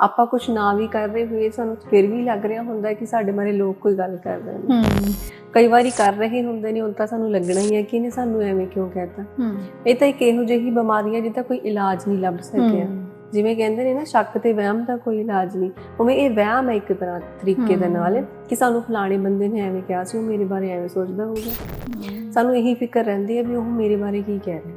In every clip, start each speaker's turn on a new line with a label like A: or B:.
A: ਆਪਾਂ ਕੁਝ ਨਾ ਵੀ ਕਰ ਰਹੇ ਹੋਏ ਸਾਨੂੰ ਫਿਰ ਵੀ ਲੱਗ ਰਿਹਾ ਹੁੰਦਾ ਕਿ ਸਾਡੇ ਬਾਰੇ ਲੋਕ ਕੋਈ ਗੱਲ ਕਰ ਰਹੇ ਨੇ। ਕਈ ਵਾਰੀ ਕਰ ਰਹੇ ਹੁੰਦੇ ਨੇ ਹੁਣ ਤਾਂ ਸਾਨੂੰ ਲੱਗਣਾ ਹੀ ਹੈ ਕਿ ਇਹਨੇ ਸਾਨੂੰ ਐਵੇਂ ਕਿਉਂ ਕਹਿਤਾ। ਇਹ ਤਾਂ ਇੱਕ ਇਹੋ ਜਿਹੀ ਬਿਮਾਰੀ ਹੈ ਜਿਹਦਾ ਕੋਈ ਇਲਾਜ ਨਹੀਂ ਲੱਭ ਸਕਿਆ। ਜਿਵੇਂ ਕਹਿੰਦੇ ਨੇ ਨਾ ਸ਼ੱਕ ਤੇ ਵਹਿਮ ਦਾ ਕੋਈ ਇਲਾਜ ਨਹੀਂ। ਉਵੇਂ ਇਹ ਵਹਿਮ ਹੈ ਇੱਕ ਤਰ੍ਹਾਂ ਤਰੀਕੇ ਦੇ। ਨਾਲ ਕਿ ਸਾਨੂੰ ਫਲਾਣੇ ਬੰਦੇ ਨੇ ਐਵੇਂ ਕਿਹਾ ਸੀ ਉਹ ਮੇਰੇ ਬਾਰੇ ਐਵੇਂ ਸੋਚਦਾ ਹੋਊਗਾ। ਸਾਨੂੰ ਇਹੀ ਫਿਕਰ ਰਹਿੰਦੀ ਹੈ ਵੀ ਉਹ ਮੇਰੇ ਬਾਰੇ ਕੀ ਕਹਿ ਰਹੇ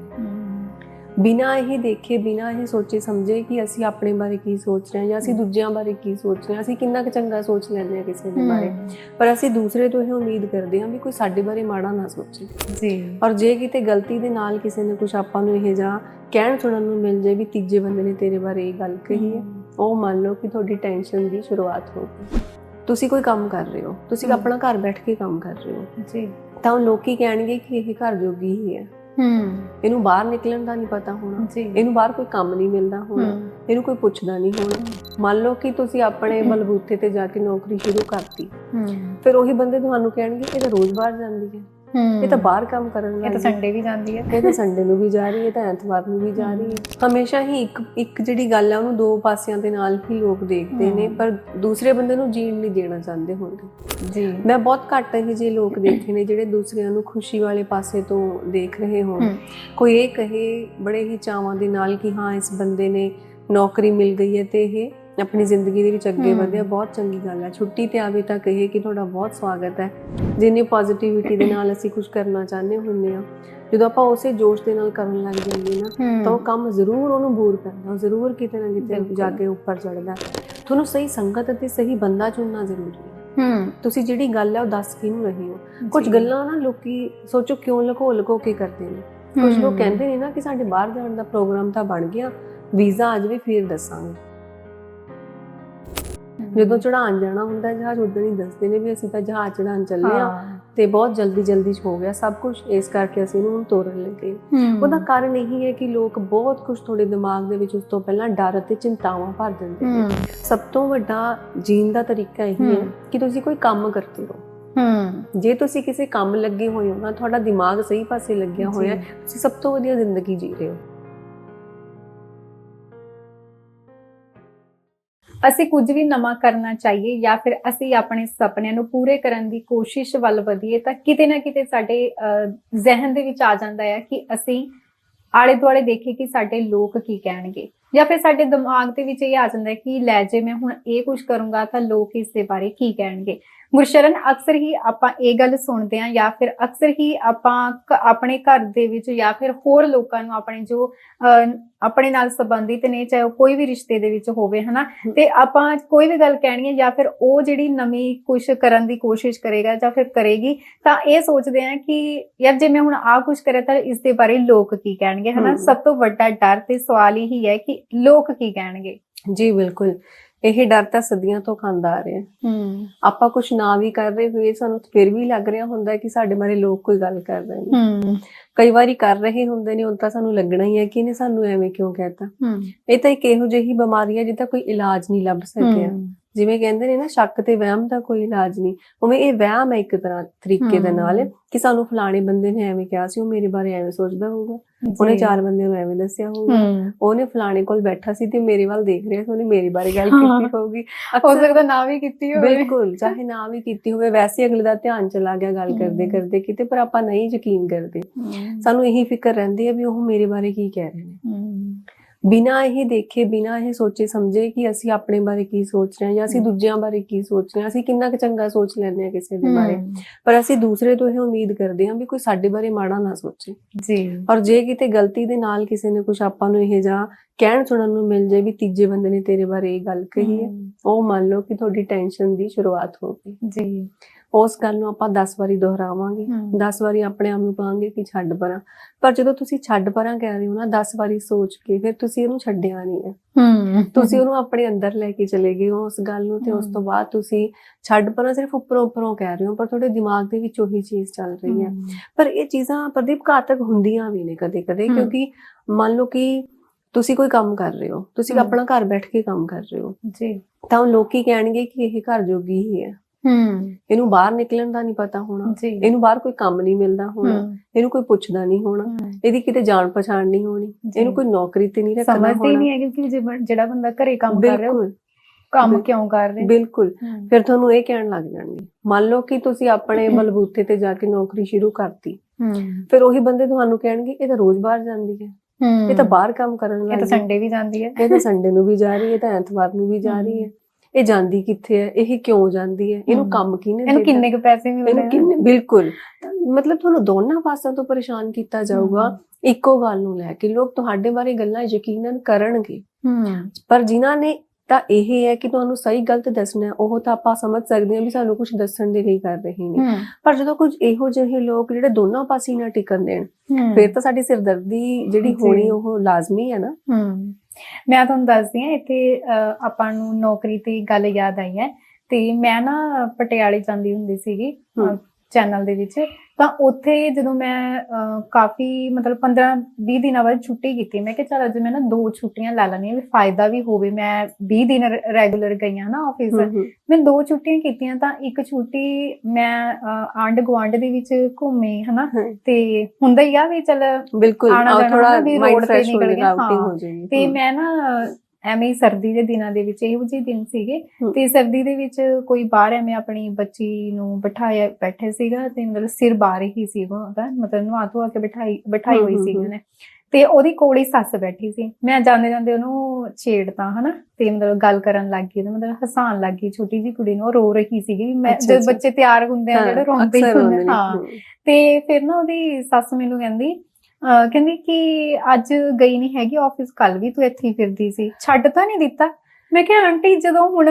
A: ਬਿਨਾਂ ਇਹ ਦੇਖੇ ਬਿਨਾਂ ਇਹ ਸੋਚੇ ਸਮਝੇ ਕਿ ਅਸੀਂ ਆਪਣੇ ਬਾਰੇ ਕੀ ਸੋਚ ਰਹੇ ਹਾਂ ਜਾਂ ਅਸੀਂ ਦੂਜਿਆਂ ਬਾਰੇ ਕੀ ਸੋਚ ਰਹੇ ਹਾਂ ਅਸੀਂ ਕਿੰਨਾ ਕੁ ਚੰਗਾ ਸੋਚ ਲੈਂਦੇ ਹਾਂ ਕਿਸੇ ਦੇ ਬਾਰੇ। ਪਰ ਅਸੀਂ ਦੂਸਰੇ ਤੋਂ ਇਹ ਉਮੀਦ ਕਰਦੇ ਹਾਂ ਵੀ ਕੋਈ ਸਾਡੇ ਬਾਰੇ ਮਾੜਾ ਨਾ ਸੋਚੇ।
B: ਜੀ।
A: ਔਰ ਜੇ ਕਿਤੇ ਗਲਤੀ ਦੇ ਨਾਲ ਕਿਸੇ ਨੇ ਕੁਝ ਆਪਾਂ ਨੂੰ ਇਹ ਜਾਂ ਕਹਿਣ ਸੁਣਨ ਨੂੰ ਮਿਲ ਜਾਏ ਵੀ ਤੀਜੇ ਬੰਦੇ ਨੇ ਤੇਰੇ ਬਾਰੇ ਇਹ ਗੱਲ ਕਹੀ ਹੈ ਉਹ ਮੰਨ ਲਓ ਕਿ ਤੁਹਾਡੀ ਟੈਨਸ਼ਨ ਦੀ ਸ਼ੁਰੂਆਤ ਹੋ ਗਈ। ਤੁਸੀਂ ਕੋਈ ਕੰਮ ਕਰ ਰਹੇ ਹੋ ਤੁਸੀਂ। ਆਪਣਾ ਘਰ ਬੈਠ ਕੇ ਕੰਮ ਕਰ ਰਹੇ ਹੋ।
B: ਜੀ।
A: ਤਾਂ ਲੋਕੀ ਕਹਿਣਗੇ ਕਿ ਇਹ ਘਰ ਜੋਗੀ ਹੀ ਹੈ।
B: ਹੂੰ।
A: ਇਹਨੂੰ ਬਾਹਰ ਨਿਕਲਣ ਦਾ ਨਹੀਂ ਪਤਾ ਹੋਣਾ। ਇਹਨੂੰ ਬਾਹਰ ਕੋਈ ਕੰਮ ਨਹੀਂ ਮਿਲਦਾ ਹੋਣਾ। ਇਹਨੂੰ ਕੋਈ ਪੁੱਛਦਾ ਨਹੀਂ ਹੋਣਾ। ਮੰਨ ਲਓ ਕਿ ਤੁਸੀਂ ਆਪਣੇ ਬਲਬੂਤੇ ਤੇ ਜਾ ਕੇ ਨੌਕਰੀ ਸ਼ੁਰੂ ਕਰਤੀ।
B: ਹੂੰ।
A: ਫਿਰ ਉਹੀ ਬੰਦੇ ਤੁਹਾਨੂੰ ਕਹਿਣਗੇ ਇਹ ਤਾਂ ਰੋਜ਼ ਬਾਹਰ ਜਾਂਦੀ ਹੂੰ। ਇਹ ਤਾਂ ਬਾਹਰ ਕੰਮ ਕਰਨ
B: ਇਹ
A: ਲੱਗ
B: ਤਾਂ
A: ਗਈ
B: ਸੰਡੇ ਵੀ ਜਾਂਦੀ ਹੈ।
A: ਇਹ ਤਾਂ ਸੰਡੇ ਨੂੰ ਵੀ ਜਾ ਰਹੀ ਹੈ ਤਾਂ ਐਤਵਾਰ ਨੂੰ ਵੀ ਜਾ ਰਹੀ ਹੈ। ਹਮੇਸ਼ਾ ਹੀ ਇੱਕ ਇੱਕ ਜਿਹੜੀ ਗੱਲ ਹੈ ਉਹਨੂੰ ਦੋ ਪਾਸਿਆਂ ਦੇ ਨਾਲ ਹੀ ਲੋਕ ਦੇਖਦੇ ਨੇ। ਪਰ ਦੂਸਰੇ ਬੰਦੇ ਨੂੰ ਜੀਣ ਨਹੀਂ ਦੇਣਾ ਚਾਹੁੰਦੇ ਹੁੰਦੇ।
B: ਜੀ।
A: ਮੈਂ ਬਹੁਤ ਘੱਟ ਇਹ ਜਿਹੇ ਲੋਕ ਦੇਖੇ ਨੇ ਜਿਹੜੇ ਦੂਸਰਿਆਂ ਨੂੰ ਖੁਸ਼ੀ ਵਾਲੇ ਪਾਸੇ ਤੋਂ ਦੇਖ ਰਹੇ ਹੋਣ। ਕੋਈ ਇਹ ਕਹੇ ਬੜੇ ਹੀ ਚਾਵਾਂ ਦੇ ਨਾਲ ਕਿ ਹਾਂ ਇਸ ਬੰਦੇ ਨੇ ਨੌਕਰੀ ਮਿਲ ਗਈ ਹੈ ਤੇ ਇਹ ਆਪਣੀ ਜ਼ਿੰਦਗੀ ਦੇ ਵਿੱਚ ਅੱਗੇ। ਵਧਿਆ ਬਹੁਤ ਚੰਗੀ ਗੱਲ ਹੈ। ਛੁੱਟੀ ਤੇ ਆਵੇ ਤਾਂ ਕਹੇ ਕਿ ਤੁਹਾਡਾ ਬਹੁਤ ਸਵਾਗਤ ਹੈ। ਜਿੰਨੀ ਪੋਜ਼ਿਟਿਵਿਟੀ ਦੇ ਨਾਲ ਅਸੀਂ ਕੁਝ ਕਰਨਾ ਚਾਹੁੰਦੇ ਹੁੰਨੇ ਆ ਜਦੋਂ ਆਪਾਂ ਉਸੇ ਜੋਸ਼ ਦੇ ਨਾਲ ਕਰਨ ਲੱਗ ਜਾਂਦੇ ਨਾ ਤਾਂ ਉਹ ਕੰਮ ਜ਼ਰੂਰ ਉਹਨੂੰ ਬੂਰ ਕਰਦਾ ਜ਼ਰੂਰ ਕਿਤੇ ਨਾ ਕਿਤੇ। ਜਾ ਕੇ ਉੱਪਰ ਚੜਦਾ ਤੁਹਾਨੂੰ ਸਹੀ ਸੰਗਤ ਅਤੇ ਸਹੀ ਬੰਦਾ ਚੁਣਨਾ ਜ਼ਰੂਰੀ ਹੈ।
B: ਹੂੰ
A: ਤੁਸੀਂ ਜਿਹੜੀ ਗੱਲ ਹੈ ਉਹ ਦੱਸ ਕਿਹਨੂੰ ਰਹੇ ਹੋ? ਕੁਝ ਗੱਲਾਂ ਨਾ ਲੋਕੀ ਸੋਚੋ ਕਿਉਂ ਲੁਕੋ ਲੁਕੋ ਕੇ ਕਰਦੇ ਨੇ। ਕੁਝ ਲੋਕ ਕਹਿੰਦੇ ਨੇ ਨਾ ਕਿ ਸਾਡੇ ਬਾਹਰ ਜਾਣ ਦਾ ਪ੍ਰੋਗਰਾਮ ਤਾਂ ਬਣ ਗਿਆ ਵੀਜ਼ਾ ਅੱਜ ਵੀ ਫਿਰ ਦੱਸਾਂਗੇ। ਜਦੋਂ ਚੜਾਉਣ ਜਾਣਾ ਹੁੰਦਾ ਜਹਾਜ਼ ਉਦੋਂ ਹੀ ਦੱਸਦੇ ਨੇ ਵੀ ਅਸੀਂ ਤਾਂ ਜਹਾਜ਼ ਚੜਾਉਣ ਚੱਲੇ ਆ ਤੇ ਬਹੁਤ ਜਲਦੀ ਜਲਦੀ ਚ ਹੋ ਗਿਆ ਸਭ ਕੁਝ ਇਸ ਕਰਕੇ ਅਸੀਂ ਇਹਨੂੰ ਤੋਰਨ ਲੱਗੇ। ਉਹਦਾ ਕਾਰਨ ਇਹੀ ਹੈ ਕਿ ਲੋਕ ਬਹੁਤ ਕੁਝ ਤੁਹਾਡੇ ਦਿਮਾਗ ਦੇ ਵਿੱਚ ਉਸ ਤੋਂ ਪਹਿਲਾਂ ਡਰ ਅਤੇ ਚਿੰਤਾਵਾਂ ਭਰ ਦਿੰਦੇ ਨੇ। ਸਭ ਤੋਂ ਵੱਡਾ ਜੀਣ ਦਾ ਤਰੀਕਾ ਇਹੀ ਹੈ। ਕਿ ਤੁਸੀਂ ਕੋਈ ਕੰਮ ਕਰਦੇ ਹੋ
B: ਹੂੰ।
A: ਜੇ ਤੁਸੀਂ ਕਿਸੇ ਕੰਮ ਲੱਗੇ ਹੋਏ ਹੋ ਨਾ ਤੁਹਾਡਾ ਦਿਮਾਗ ਸਹੀ ਪਾਸੇ ਲੱਗਿਆ ਹੋਇਆ ਤੁਸੀਂ ਸਭ ਤੋਂ ਵਧੀਆ ਜ਼ਿੰਦਗੀ ਜੀ ਰਹੇ ਹੋ।
B: ਅਸੀਂ ਕੁਝ ਵੀ ਨਵਾਂ ਕਰਨਾ ਚਾਹੀਏ ਜਾਂ ਫਿਰ ਅਸੀਂ ਆਪਣੇ ਸੁਪਨਿਆਂ ਨੂੰ ਪੂਰੇ ਕਰਨ ਦੀ ਕੋਸ਼ਿਸ਼ ਵੱਲ ਵਧੀਏ ਤਾਂ ਕਿਤੇ ਨਾ ਕਿਤੇ ਸਾਡੇ ਅਹ, ਜ਼ਿਹਨ ਦੇ ਵਿੱਚ ਆ ਜਾਂਦਾ ਹੈ ਕਿ ਅਸੀਂ ਆਲੇ ਦੁਆਲੇ ਦੇਖੀਏ ਕਿ ਸਾਡੇ ਲੋਕ ਕੀ ਕਹਿਣਗੇ। ਜਾਂ ਫਿਰ ਸਾਡੇ ਦਿਮਾਗ ਦੇ ਵਿੱਚ ਇਹ ਆ ਜਾਂਦਾ ਹੈ ਕਿ ਲੈ ਜੇ ਮੈਂ ਹੁਣ ਇਹ ਕੁਝ ਕਰੂੰਗਾ ਤਾਂ ਲੋਕ ਇਸ ਦੇ ਬਾਰੇ ਕੀ ਕਹਿਣਗੇ। ਗੁਰਸ਼ਰਨ ਅਕਸਰ ਹੀ ਆਪਾਂ ਇਹ ਗੱਲ ਸੁਣਦੇ ਹਾਂ ਜਾਂ ਫਿਰ ਅਕਸਰ ਹੀ ਆਪਾਂ ਆਪਣੇ ਘਰ ਦੇ ਵਿੱਚ ਜਾਂ ਫਿਰ ਹੋਰ ਲੋਕਾਂ ਨੂੰ ਆਪਣੇ ਜੋ ਆਪਣੇ ਨਾਲ ਸੰਬੰਧਿਤ ਨੇ ਚਾਹੇ ਉਹ ਕੋਈ ਵੀ ਰਿਸ਼ਤੇ ਦੇ ਵਿੱਚ ਹੋਵੇ ਹਨਾ? ਤੇ ਆਪਾਂ ਕੋਈ ਵੀ ਗੱਲ ਕਹਿਣੀ ਹੈ ਜਾਂ ਫਿਰ ਉਹ ਜਿਹੜੀ ਨਵੀਂ ਕੁਝ ਕਰਨ ਦੀ ਕੋਸ਼ਿਸ਼ ਕਰੇਗਾ ਜਾਂ ਫਿਰ ਕਰੇਗੀ ਤਾਂ ਇਹ ਸੋਚਦੇ ਆ ਕਿ ਯਾਰ ਜੇ ਮੈਂ ਹੁਣ ਆ ਕੁਝ ਕਰਿਆ ਤਾਂ ਇਸ ਦੇ ਬਾਰੇ ਲੋਕ ਕੀ ਕਹਿਣਗੇ ਹਨਾ। ਸਭ ਤੋਂ ਵੱਡਾ ਡਰ ਤੇ ਸਵਾਲ ਇਹੀ ਹੈ ਕਿ ਲੋਕ ਕੀ ਕਹਿਣਗੇ?
A: ਜੀ ਬਿਲਕੁਲ। ਇਹ ਡਰ ਤਾਂ ਸਦੀਆਂ ਤੋਂ ਖਾਂਦਾ ਆ ਰਿਹਾ।
B: ਹੂੰ।
A: ਆਪਾਂ ਕੁਝ ਨਾ ਵੀ ਕਰ ਰਹੇ ਹੋਏ ਸਾਨੂੰ ਫਿਰ ਵੀ ਲੱਗ ਰਿਹਾ ਹੁੰਦਾ ਕਿ ਸਾਡੇ ਬਾਰੇ ਲੋਕ ਕੋਈ ਗੱਲ ਕਰ ਰਹੇ ਨੇ।
B: ਹੂੰ।
A: ਕਈ ਵਾਰੀ ਕਰ ਰਹੇ ਹੁੰਦੇ ਨੇ ਹੁਣ ਤਾਂ ਸਾਨੂੰ ਲੱਗਣਾ ਹੀ ਹੈ ਕਿ ਇਹਨੇ ਸਾਨੂੰ ਐਵੇਂ ਕਿਉਂ ਕਹਿਤਾ।
B: ਹੂੰ।
A: ਇਹ ਤਾਂ ਇੱਕ ਇਹੋ ਜਿਹੀ ਬਿਮਾਰੀ ਹੈ ਜਿਹਦਾ ਕੋਈ ਇਲਾਜ ਨਹੀਂ ਲੱਭ ਸਕਿਆ। ਜਿਵੇਂ ਕਹਿੰਦੇ ਨੇ ਨਾ ਸ਼ੱਕ ਤੇ ਵਹਿਮ ਦਾ ਕੋਈ ਇਲਾਜ ਨਹੀਂ। ਉਵੇਂ ਇਹ ਵਹਿਮ ਹੈ ਇੱਕ ਤਰ੍ਹਾਂ ਤਰੀਕੇ ਦੇ। ਨਾਲ ਕਿ ਸਾਨੂੰ ਫਲਾਣੇ ਬੰਦੇ ਨੇ ਐਵੇਂ ਕਿਹਾ ਸੀ ਉਹ ਮੇਰੇ ਬਾਰੇ ਐਵੇਂ ਸੋਚਦਾ ਹੋਊਗਾ। ਉਹਨੇ ਚਾਰ ਬੰਦਿਆਂ ਨੂੰ ਐਵੇਂ ਦੱਸਿਆ ਹੋਊਗਾ। ਉਹਨੇ ਫਲਾਣੇ ਕੋਲ ਬੈਠਾ ਸੀ ਤੇ ਮੇਰੇ ਵੱਲ ਦੇਖ ਰਿਹਾ ਸੀ ਉਹਨੇ ਮੇਰੇ ਬਾਰੇ ਗੱਲ। ਕੀਤੀ ਹੋਊਗੀ।
B: ਹੋ ਸਕਦਾ ਨਾ ਵੀ ਕੀਤੀ ਹੋਵੇ।
A: ਬਿਲਕੁਲ ਚਾਹੇ ਨਾ ਵੀ ਕੀਤੀ ਹੋਵੇ। ਵੈਸੇ ਅਗਲੇ ਦਾ ਧਿਆਨ ਚਲਾ ਗਿਆ ਗੱਲ ਕਰਦੇ। ਕਰਦੇ ਕਿਤੇ ਪਰ ਆਪਾਂ ਨਹੀਂ ਯਕੀਨ ਕਰਦੇ। ਸਾਨੂੰ ਇਹੀ ਫਿਕਰ ਰਹਿੰਦੀ ਹੈ ਵੀ ਉਹ ਮੇਰੇ ਬਾਰੇ ਕੀ ਕਹਿ ਰਹੇ ਨੇ। ਬਿਨਾਂ ਇਹ ਦੇਖੇ ਬਿਨਾਂ ਇਹ ਸੋਚੇ ਸਮਝੇ ਕਿ ਅਸੀਂ ਆਪਣੇ ਬਾਰੇ ਕੀ ਸੋਚ ਰਹੇ ਹਾਂ ਜਾਂ ਅਸੀਂ। ਦੂਜਿਆਂ ਬਾਰੇ ਕੀ ਸੋਚ ਰਹੇ ਹਾਂ ਅਸੀਂ ਕਿੰਨਾ ਕੁ ਚੰਗਾ ਸੋਚ ਲੈਂਦੇ ਹਾਂ ਕਿਸੇ ਦੇ ਬਾਰੇ। ਪਰ ਅਸੀਂ ਦੂਸਰੇ ਤੋਂ ਇਹ ਉਮੀਦ ਕਰਦੇ ਹਾਂ ਵੀ ਕੋਈ ਸਾਡੇ ਬਾਰੇ ਮਾੜਾ ਨਾ ਸੋਚੇ।
B: ਜੀ।
A: ਔਰ ਜੇ ਕਿਤੇ ਗਲਤੀ ਦੇ ਨਾਲ ਕਿਸੇ ਨੇ ਕੁਝ ਆਪਾਂ ਨੂੰ ਇਹ ਜਾਂ ਕਹਿਣ ਸੁਣਨ ਨੂੰ ਮਿਲ ਜਾਏ ਵੀ ਤੀਜੇ ਬੰਦੇ ਨੇ ਤੇਰੇ ਬਾਰੇ ਇਹ ਗੱਲ ਕਹੀ ਹੂੰ, ਉਹ ਮੰਨ ਲਓ ਕਿ ਤੁਹਾਡੀ ਟੈਨਸ਼ਨ ਦੀ ਸ਼ੁਰੂਆਤ ਹੋ ਗਈ।
B: ਜੀ।
A: ਉਸ ਗੱਲ ਨੂੰ ਆਪਾਂ 10 ਵਾਰੀ ਦੁਹਰਾਵਾਂਗੇ।
B: ਹੂੰ,
A: 10 ਵਾਰੀ ਆਪਣੇ ਆਪ ਨੂੰ ਕਹਾਂਗੇ ਕਿ ਛੱਡ ਪਰਾਂ। ਪਰ ਜਦੋਂ ਤੁਸੀਂ ਛੱਡ ਪਰਾਂ ਕਹਿ ਰਹੇ ਹੋ ਨਾ 10 ਵਾਰੀ ਸੋਚ ਕੇ ਫਿਰ ਤੁਸੀਂ ਇਹਨੂੰ ਛੱਡਿਆ ਨਹੀਂ ਹੈ। ਤੁਸੀਂ ਉਹਨੂੰ ਆਪਣੇ ਅੰਦਰ ਲੈ ਕੇ ਚਲੇ ਗਏ ਹੋ ਉਸ ਗੱਲ ਨੂੰ ਤੇ ਉਸ। ਤੋਂ ਬਾਅਦ ਤੁਸੀਂ ਛੱਡ ਪਰਾਂ ਸਿਰਫ ਉੱਪਰੋਂ ਉੱਪਰੋਂ ਕਹਿ ਰਹੇ ਹੋ ਪਰ ਤੁਹਾਡੇ ਦਿਮਾਗ ਦੇ ਵਿੱਚ ਉਹੀ ਚੀਜ਼ ਚੱਲ ਰਹੀ ਹੈ। ਪਰ ਇਹ ਚੀਜ਼ਾਂ ਪ੍ਰਦੀਪ ਘਾਤਕ ਹੁੰਦੀਆਂ ਵੀ ਨੇ ਕਦੇ ਕਦੇ
B: ਹਮ।
A: ਕਿਉਂਕਿ ਮੰਨ ਲਓ ਕਿ ਤੁਸੀਂ ਕੋਈ ਕੰਮ ਕਰ ਰਹੇ ਹੋ ਤੁਸੀਂ। ਆਪਣਾ ਘਰ ਬੈਠ ਕੇ ਕੰਮ ਕਰ ਰਹੇ ਹੋ।
B: ਜੀ।
A: ਤਾਂ ਲੋਕੀ ਕਹਿਣਗੇ ਕਿ ਇਹ ਘਰ ਜੋਗੀ ਹੀ ਹੈ।
B: ਹੂੰ।
A: ਇਹਨੂੰ ਬਾਹਰ ਨਿਕਲਣ ਦਾ ਨਹੀਂ ਪਤਾ ਹੋਣਾ। ਇਹਨੂੰ ਬਾਹਰ ਕੋਈ ਕੰਮ ਨਹੀਂ ਮਿਲਦਾ ਹੋਣਾ। ਇਹਨੂੰ ਕੋਈ ਪੁੱਛਦਾ ਨਹੀਂ ਹੋਣਾ। ਇਹਦੀ ਕਿਤੇ ਜਾਣ ਪਛਾਣ ਨਹੀਂ ਹੋਣੀ। ਇਹਨੂੰ ਕੋਈ ਨੌਕਰੀ ਤੇ ਨਹੀਂ ਰੱਖਣਾ
B: ਸਮਝਦੇ
A: ਹੋਣਾ।
B: ਨਹੀਂ ਹੈ ਬੰ- ਜਿਹੜਾ ਬੰਦਾ ਘਰੇ ਕੰਮ ਕਰ ਰਿਹਾ ਉਹ
A: ਬਿਲਕੁਲ।
B: ਕੰਮ ਕਿਉਂ ਕਰ ਰਹੇ?
A: ਬਿਲਕੁਲ। ਫਿਰ ਤੁਹਾਨੂੰ ਇਹ ਕਹਿਣ ਲੱਗ ਜਾਣਗੇ। ਮੰਨ ਲਓ ਕਿ ਤੁਸੀਂ ਆਪਣੇ ਬਲਬੂਤੇ ਤੇ ਜਾ ਕੇ ਨੌਕਰੀ ਸ਼ੁਰੂ ਕਰਤੀ। ਫਿਰ ਉਹੀ ਬੰਦੇ ਤੁਹਾਨੂੰ ਕਹਿਣਗੇ ਇਹ ਤਾਂ ਰੋਜ਼ ਬਾਹਰ ਜਾਂਦੀ ਹੈ। ਇਹ ਤਾਂ ਬਾਹਰ ਕੰਮ ਕਰਨ
B: ਇਹ
A: ਲੱਗ
B: ਤਾਂ
A: ਗਈ।
B: ਸੰਡੇ ਵੀ ਜਾਂਦੀ ਹੈ।
A: ਇਹ ਤਾਂ ਸੰਡੇ ਨੂੰ ਵੀ ਜਾ ਰਹੀ ਹੈ ਇਹ ਤਾਂ ਐਤਵਾਰ ਨੂੰ ਵੀ ਜਾ ਰਹੀ ਹੈ। ਇਹ ਜਾਂਦੀ ਕਿੱਥੇ ਹੈ? ਇਹ ਕਿਉਂ ਜਾਂਦੀ ਹੈ? ਇਹਨੂੰ। ਕੰਮ ਕਿਹਨੇ
B: ਇਹਨੂੰ? ਕਿੰਨੇ ਕੁ ਪੈਸੇ ਮਿਲਦੇ
A: ਇਹਨੂੰ? ਕਿੰਨੇ? ਬਿਲਕੁਲ। ਮਤਲਬ ਤੁਹਾਨੂੰ ਦੋਨਾਂ ਪਾਸਿਆਂ ਤੋਂ ਪਰੇਸ਼ਾਨ ਕੀਤਾ ਜਾਊਗਾ। ਇੱਕੋ ਗੱਲ ਨੂੰ ਲੈ ਕੇ ਲੋਕ ਤੁਹਾਡੇ ਬਾਰੇ ਗੱਲਾਂ ਯਕੀਨਨ ਕਰਨਗੇ। ਪਰ ਜਿਨ੍ਹਾਂ ਨੇ ਤਾਂ ਇਹ ਹੈ ਕਿ ਤੁਹਾਨੂੰ ਸਹੀ ਗਲਤ ਦੱਸਣਾ ਉਹ ਤਾਂ ਆਪਾਂ ਸਮਝ ਸਕਦੇ ਹਾਂ ਵੀ ਸਾਨੂੰ ਕੁਝ ਦੱਸਣ ਦੇ ਲਈ ਕਰ ਰਹੇ ਨੇ। ਪਰ ਜਦੋਂ ਕੁਝ ਇਹੋ ਜਿਹੇ ਲੋਕ ਜਿਹੜੇ ਦੋਨਾਂ ਪਾਸੇ ਨਾ ਟਿਕਣ ਦੇਣ ਫਿਰ ਤਾਂ ਸਾਡੀ ਸਿਰਦਰਦੀ ਜਿਹੜੀ। ਹੋਣੀ ਉਹ ਲਾਜ਼ਮੀ ਹੈ ਨਾ।
B: ਮੈਂ ਤੁਹਾਨੂੰ ਦੱਸਦੀ ਹਾਂ ਇੱਥੇ ਆਪਾਂ ਨੂੰ ਨੌਕਰੀ ਤੇ ਗੱਲ ਯਾਦ ਆਈ ਹੈ। ਤੇ ਮੈਂ ਨਾ ਪਟਿਆਲੇ ਜਾਂਦੀ ਹੁੰਦੀ ਸੀਗੀ। ਚੈਨਲ ਦੇ ਵਿੱਚ। ਤਾਂ ਉੱਥੇ ਜਦੋਂ ਮੈਂ ਕਾਫੀ ਮਤਲਬ 15 20 ਦਿਨਾਂ ਬਾਅਦ ਛੁੱਟੀ ਕੀਤੀ ਮੈਂ ਕਿਹਾ ਚਲ ਅੱਜ ਮੈਂ ਨਾ ਦੋ ਛੁੱਟੀਆਂ ਲੈ ਲੈਣੀਆਂ ਵੀ ਫਾਇਦਾ ਵੀ ਹੋਵੇ। ਮੈਂ 20 ਦਿਨ ਰੈਗੂਲਰ ਗਈਆਂ ਨਾ ਆਫਿਸ ਮੈਂ ਦੋ ਛੁੱਟੀਆਂ ਕੀਤੀਆਂ ਤਾਂ ਇੱਕ ਛੁੱਟੀ ਮੈਂ ਆਂਢ ਗੁਆਂਢ ਦੇ ਵਿੱਚ ਘੁੰਮੀ ਹਨਾ? ਤੇ ਹੁੰਦਾ ਹੀ ਆ ਵੀ ਚਲ
A: ਬਿਲਕੁਲ
B: ਜਾਣਾ
A: ਥੋੜਾ ਮਾਈਂਡ ਫਰੈਸ਼ ਹੋ ਜਾਏਗਾ ਆਊਟਿੰਗ
B: ਹਾਂ।
A: ਜਾਏਗੀ।
B: ਤੇ ਮੈਂ ਨਾ ਐਵੇਂ ਸਰਦੀ ਦੇ ਦਿਨਾਂ ਦੇ ਵਿੱਚ ਇਹੋ ਜਿਹੇ ਦਿਨ ਸੀਗੇ। ਤੇ ਸਰਦੀ ਦੇ ਵਿੱਚ ਕੋਈ ਬਾਹਰ ਐਵੇਂ ਆਪਣੀ ਬੱਚੀ ਨੂੰ ਬਿਠਾਇਆ ਬੈਠੇ ਸੀਗਾ ਤੇ ਮਤਲਬ ਸਿਰ ਬਾਹਰ ਹੀ ਸੀਗਾ ਉਹਦਾ ਮਤਲਬ ਨਵਾ ਧਵਾ ਕੇ ਬਿਠਾਈ ਬਿਠਾਈ ਹੋਈ ਸੀ। ਉਹਨੇ। ਤੇ ਉਹਦੀ ਕੋਲੀ ਸੱਸ ਬੈਠੀ ਸੀ। ਮੈਂ ਜਾਂਦੇ ਜਾਂਦੇ ਉਹਨੂੰ ਛੇੜਤਾ ਹਨਾ? ਤੇ ਮਤਲਬ ਗੱਲ ਕਰਨ ਲੱਗ ਗਈ ਤੇ ਮਤਲਬ ਹਸਾਉਣ ਲੱਗ ਗਈ ਛੋਟੀ ਜੀ ਕੁੜੀ ਨੂੰ ਉਹ ਰੋ ਰਹੀ ਸੀਗੀ। ਮੈਂ ਜਦ। ਬੱਚੇ ਤਿਆਰ ਹੁੰਦੇ ਆ ਜਿਹੜੇ ਰੋਂਦੇ ਹੀ ਹੁੰਦੇ ਹਾਂ। ਤੇ ਫਿਰ ਨਾ ਉਹਦੀ ਸੱਸ ਮੈਨੂੰ ਕਹਿੰਦੀ ਕਹਿੰਦੀ ਕਿ ਅੱਜ ਗਈ ਨਹੀਂ ਹੈਗੀ ਆਫਿਸ ਕੱਲ ਵੀ ਤੂੰ ਇੱਥੇ ਹੀ ਫਿਰਦੀ ਸੀ। ਛੱਡ ਤਾਂ ਨਹੀਂ ਦਿੱਤਾ। ਮੈਂ ਕਿਹਾ ਆਂਟੀ ਜਦੋਂ ਹੁਣ